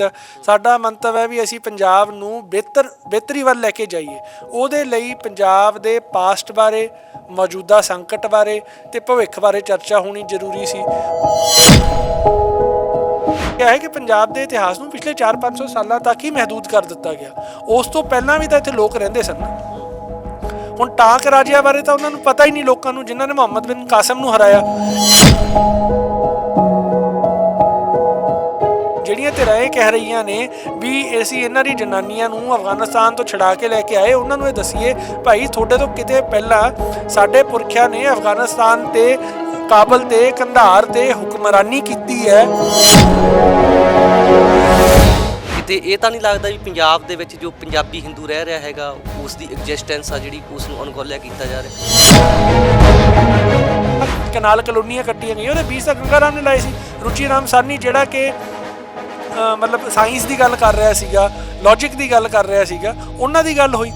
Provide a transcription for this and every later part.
ਚਾਹੀਦਾ ਸਾਡਾ ਮੰਤਵ ਹੈ ਵੀ ਅਸੀਂ ਪੰਜਾਬ ਨੂੰ ਬਿਹਤਰ ਬਿਹਤਰੀ ਵੱਲ ਲੈ ਕੇ ਜਾਈਏ। ਉਹਦੇ ਲਈ ਪੰਜਾਬ ਦੇ ਪਾਸਟ ਬਾਰੇ, ਮੌਜੂਦਾ ਸੰਕਟ ਬਾਰੇ ਤੇ ਭਵਿੱਖ ਬਾਰੇ ਚਰਚਾ ਹੋਣੀ ਜ਼ਰੂਰੀ ਸੀ। ਇਹ ਹੈ ਕਿ ਪੰਜਾਬ ਦੇ ਇਤਿਹਾਸ ਨੂੰ ਪਿਛਲੇ 4-500 ਸਾਲਾਂ ਤੱਕ ਹੀ ਮਹਦੂਦ ਕਰ ਦਿੱਤਾ ਗਿਆ। ਉਸ ਤੋਂ ਪਹਿਲਾਂ ਵੀ ਤਾਂ ਇੱਥੇ ਲੋਕ ਰਹਿੰਦੇ ਸਨ। ਹੁਣ ਟਾਂਕ ਰਾਜਿਆਂ ਬਾਰੇ ਤਾਂ ਉਹਨਾਂ ਨੂੰ ਪਤਾ ਹੀ ਨਹੀਂ, ਲੋਕਾਂ ਨੂੰ ਜਿਨ੍ਹਾਂ ਨੇ ਮੁਹੰਮਦ ਬਿਨ ਕਾਸਮ ਨੂੰ ਹਰਾਇਆ। ਜਿਹੜੀਆਂ ਧਿਰਾਂ ਇਹ ਕਹਿ ਰਹੀਆਂ ਨੇ ਵੀ ਅਸੀਂ ਇਹਨਾਂ ਦੀ ਜਨਾਨੀਆਂ ਨੂੰ ਅਫਗਾਨਿਸਤਾਨ ਤੋਂ ਛਡਾ ਕੇ ਲੈ ਕੇ ਆਏ ਉਹਨਾਂ ਨੂੰ ਇਹ ਦਸੀਏ ਭਾਈ ਤੁਹਾਡੇ ਤੋਂ ਕਿਤੇ ਪਹਿਲਾਂ ਸਾਡੇ ਪੁਰਖਿਆਂ ਨੇ ਅਫਗਾਨਿਸਤਾਨ ਤੇ ਕਾਬਲ ਤੇ ਕੰਧਾਰ ਤੇ ਹੁਕਮਰਾਨੀ ਕੀਤੀ ਹੈ। ਕਿਤੇ ਇਹ ਤਾਂ ਨਹੀਂ ਲੱਗਦਾ ਵੀ ਪੰਜਾਬ ਦੇ ਵਿੱਚ ਜੋ ਪੰਜਾਬੀ ਹਿੰਦੂ ਰਹਿ ਰਿਹਾ ਹੈਗਾ ਉਸ ਦੀ ਐਗਜ਼ਿਸਟੈਂਸ ਆ ਜਿਹੜੀ ਉਸ ਨੂੰ ਅਣਗੌਲਿਆ ਕੀਤਾ ਜਾ ਰਿਹਾ। ਕਨਾਲ ਕਲੋਨੀਆਂ ਕੱਟੀਆਂ ਗਈਆਂ ਉਹਦੇ ਬੀਜ ਤਾਂ ਗੰਗਾ ਰਾਮ ਨੇ ਲਾਏ ਸੀ। ਰੁਚੀ ਰਾਮ ਸਾਨੀ ਜਿਹੜਾ ਕਿ ਮਤਲਬ ਸਾਇੰਸ ਦੀ ਗੱਲ ਕਰ ਰਿਹਾ ਸੀਗਾ ਲੌਜੀਕ ਦੀ ਗੱਲ ਕਰ ਰਿਹਾ ਸੀਗਾ, ਉਹਨਾਂ ਦੀ ਗੱਲ ਹੋਈ।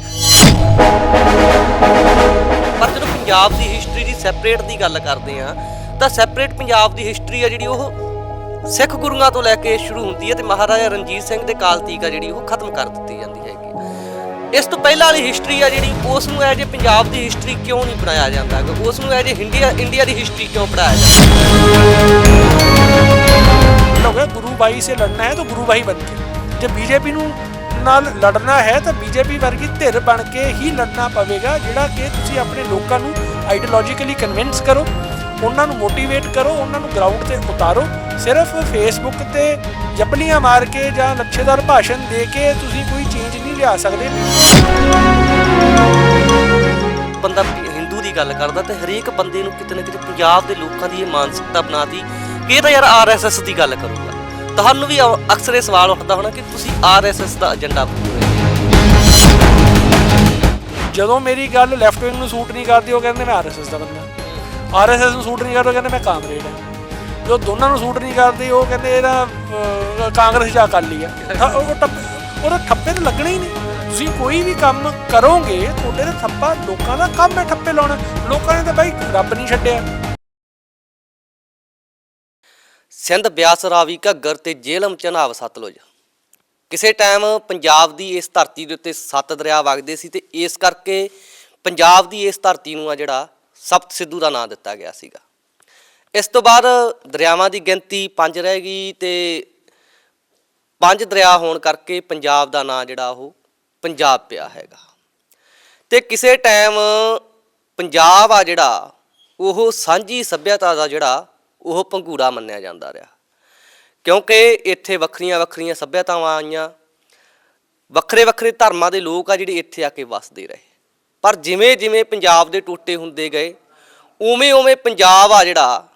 ਪਰ ਜਦੋਂ ਪੰਜਾਬ ਦੀ ਹਿਸਟਰੀ ਦੀ ਸੈਪਰੇਟ ਦੀ ਗੱਲ ਕਰਦੇ ਆ ਤਾਂ ਸੈਪਰੇਟ ਪੰਜਾਬ ਦੀ ਹਿਸਟਰੀ ਆ ਜਿਹੜੀ ਉਹ ਸਿੱਖ ਗੁਰੂਆਂ ਤੋਂ ਲੈ ਕੇ ਸ਼ੁਰੂ ਹੁੰਦੀ ਹੈ ਤੇ ਮਹਾਰਾਜਾ ਰਣਜੀਤ ਸਿੰਘ ਦੇ ਕਾਲ ਤੀਕ ਆ ਜਿਹੜੀ ਉਹ ਖਤਮ ਕਰ ਦਿੱਤੀ ਜਾਂਦੀ ਹੈਗੀ। ਇਸ ਤੋਂ ਪਹਿਲਾਂ ਵਾਲੀ ਹਿਸਟਰੀ ਆ ਜਿਹੜੀ ਉਸ ਨੂੰ ਐਜ ਪੰਜਾਬ ਦੀ ਹਿਸਟਰੀ ਕਿਉਂ ਨਹੀਂ ਬਣਾਇਆ ਜਾਂਦਾ ਹੈਗਾ? ਉਸ ਨੂੰ ਐਜ ਇੰਡੀਆ ਇੰਡੀਆ ਦੀ ਹਿਸਟਰੀ ਕਿਉਂ ਪੜਾਇਆ ਜਾਂਦਾ लोग है गुरु भाई से लड़ना है तो गुरु भाई बन के ਜੇ ਬੀਜੇਪੀ ਨੂੰ ਨਾਲ ਲੜਨਾ ਹੈ ਤਾਂ ਬੀਜੇਪੀ ਵਰਗੀ ਧਿਰ ਬਣ ਕੇ ਹੀ ਲੜਨਾ ਪਵੇਗਾ ਜਿਹੜਾ ਕਿ ਤੁਸੀਂ ਆਪਣੇ ਲੋਕਾਂ ਨੂੰ ਆਈਡੀਓਲੋਜੀਕਲੀ ਕਨਵਿੰਸ ਕਰੋ ਉਹਨਾਂ ਨੂੰ ਮੋਟੀਵੇਟ ਕਰੋ ਉਹਨਾਂ ਨੂੰ ਗਰਾਊਂਡ ਤੇ ਉਤਾਰੋ ਸਿਰਫ ਫੇਸਬੁੱਕ ਤੇ ਜਪਲੀਆਂ ਮਾਰ ਕੇ ਜਾਂ ਲੱਛੇਦਾਰ ਭਾਸ਼ਣ ਦੇ ਕੇ ਤੁਸੀਂ ਕੋਈ ਚੇਂਜ ਨਹੀਂ ਲਿਆ ਸਕਦੇ ਬੰਦਾ ਪ- ਹਿੰਦੂ ਦੀ ਗੱਲ ਕਰਦਾ ਤੇ ਹਰੇਕ ਬੰਦੇ ਨੂੰ ਕਿਤੇ ਨਾ ਕਿਤੇ ਪੰਜਾਬ ਦੇ ਲੋਕਾਂ ਦੀ ਇਹ ਮਾਨਸਿਕਤਾ ਬਣਾਤੀ ਕਿ ਇਹ ਤਾਂ ਯਾਰ ਆਰਐਸਐਸ ਦੀ ਗੱਲ ਕਰੂਗਾ। ਤੁਹਾਨੂੰ ਵੀ ਅਕਸਰ ਇਹ ਸਵਾਲ ਉੱਠਦਾ ਹੋਣਾ ਕਿ ਤੁਸੀਂ ਆਰਐਸਐਸ ਦਾ ਏਜੰਡਾ ਜਦੋਂ ਮੇਰੀ ਗੱਲ ਲੈਫਟ ਵਿੰਗ ਨੂੰ ਸੂਟ ਨਹੀਂ ਕਰਦੀ, ਉਹ ਕਹਿੰਦੇ ਮੈਂ ਆਰਐਸਐਸ ਦਾ ਬੰਦਾ। ਆਰਐਸਐਸ ਨੂੰ ਸੂਟ ਨਹੀਂ ਕਰਦਾ, ਉਹ ਕਹਿੰਦੇ ਮੈਂ ਕਾਮਰੇਡ ਹਾਂ। ਜੋ ਦੋਨਾਂ ਨੂੰ ਸੂਟ ਨਹੀਂ ਕਰਦੀ, ਉਹ ਕਹਿੰਦੇ ਇਹਦਾ ਕਾਂਗਰਸ ਜਾ ਕਰ ਲਈ ਆ ਉਹ ਟੱਪ- ਉਹਦਾ ਠੱਪੇ ਤਾਂ ਲੱਗਣੇ ਹੀ ਨਹੀਂ। ਤੁਸੀਂ ਕੋਈ ਵੀ ਕੰਮ ਕਰੋਗੇ, ਤੁਹਾਡੇ ਤੇ ਥੱਪਾ ਲੋਕਾਂ ਦਾ ਕੰਮ ਹੈ ਠੱਪੇ ਲਾਉਣਾ। ਲੋਕਾਂ ਨੇ ਤਾਂ ਬਾਈ ਰੱਬ ਨਹੀਂ ਛੱਡਿਆ। ਸਿੰਧ ਬਿਆਸ ਰਾਵੀ ਘੱਗਰ ਤੇ ਜੇਲਮ ਚਨਾਬ ਸਤਲੁਜ। ਕਿਸੇ ਟਾਈਮ ਪੰਜਾਬ ਦੀ ਇਸ ਧਰਤੀ ਦੇ ਉੱਤੇ ਸੱਤ ਦਰਿਆ ਵਗਦੇ ਸੀ ਤੇ ਇਸ ਕਰਕੇ ਪੰਜਾਬ ਦੀ ਇਸ ਧਰਤੀ ਨੂੰ ਆ ਜਿਹੜਾ ਸਪਤ ਸਿੱਧੂ ਦਾ ਨਾਂ ਦਿੱਤਾ ਗਿਆ ਸੀਗਾ। ਇਸ ਤੋਂ ਬਾਅਦ ਦਰਿਆਵਾਂ ਦੀ ਗਿਣਤੀ ਪੰਜ ਰਹਿ ਗਈ ਤੇ ਪੰਜ ਦਰਿਆ ਹੋਣ ਕਰਕੇ ਪੰਜਾਬ ਦਾ ਨਾਂ ਜਿਹੜਾ ਉਹ ਪੰਜਾਬ ਪਿਆ ਹੈਗਾ। ਤੇ ਕਿਸੇ ਟਾਈਮ ਪੰਜਾਬ ਆ ਜਿਹੜਾ ਉਹ ਸਾਂਝੀ ਸੱਭਿਅਤਾ ਦਾ ਜਿਹੜਾ ਉਹ ਪੰਘੂੜਾ ਮੰਨਿਆ ਜਾਂਦਾ ਰਿਹਾ। ਕਿਉਂਕਿ ਇੱਥੇ ਵੱਖਰੀਆਂ ਵੱਖਰੀਆਂ ਸੱਭਿਅਤਾਵਾਂ ਆਈਆਂ। ਵੱਖਰੇ ਵੱਖਰੇ ਧਰਮਾਂ ਦੇ ਲੋਕ ਆ ਜਿਹੜੇ ਇੱਥੇ ਆ ਕੇ ਵੱਸਦੇ ਰਹੇ। ਪਰ ਜਿਵੇਂ ਜਿਵੇਂ ਪੰਜਾਬ ਦੇ ਟੋਟੇ ਹੁੰਦੇ ਗਏ, ਉਵੇਂ ਉਵੇਂ ਪੰਜਾਬ ਆ ਜਿਹੜਾ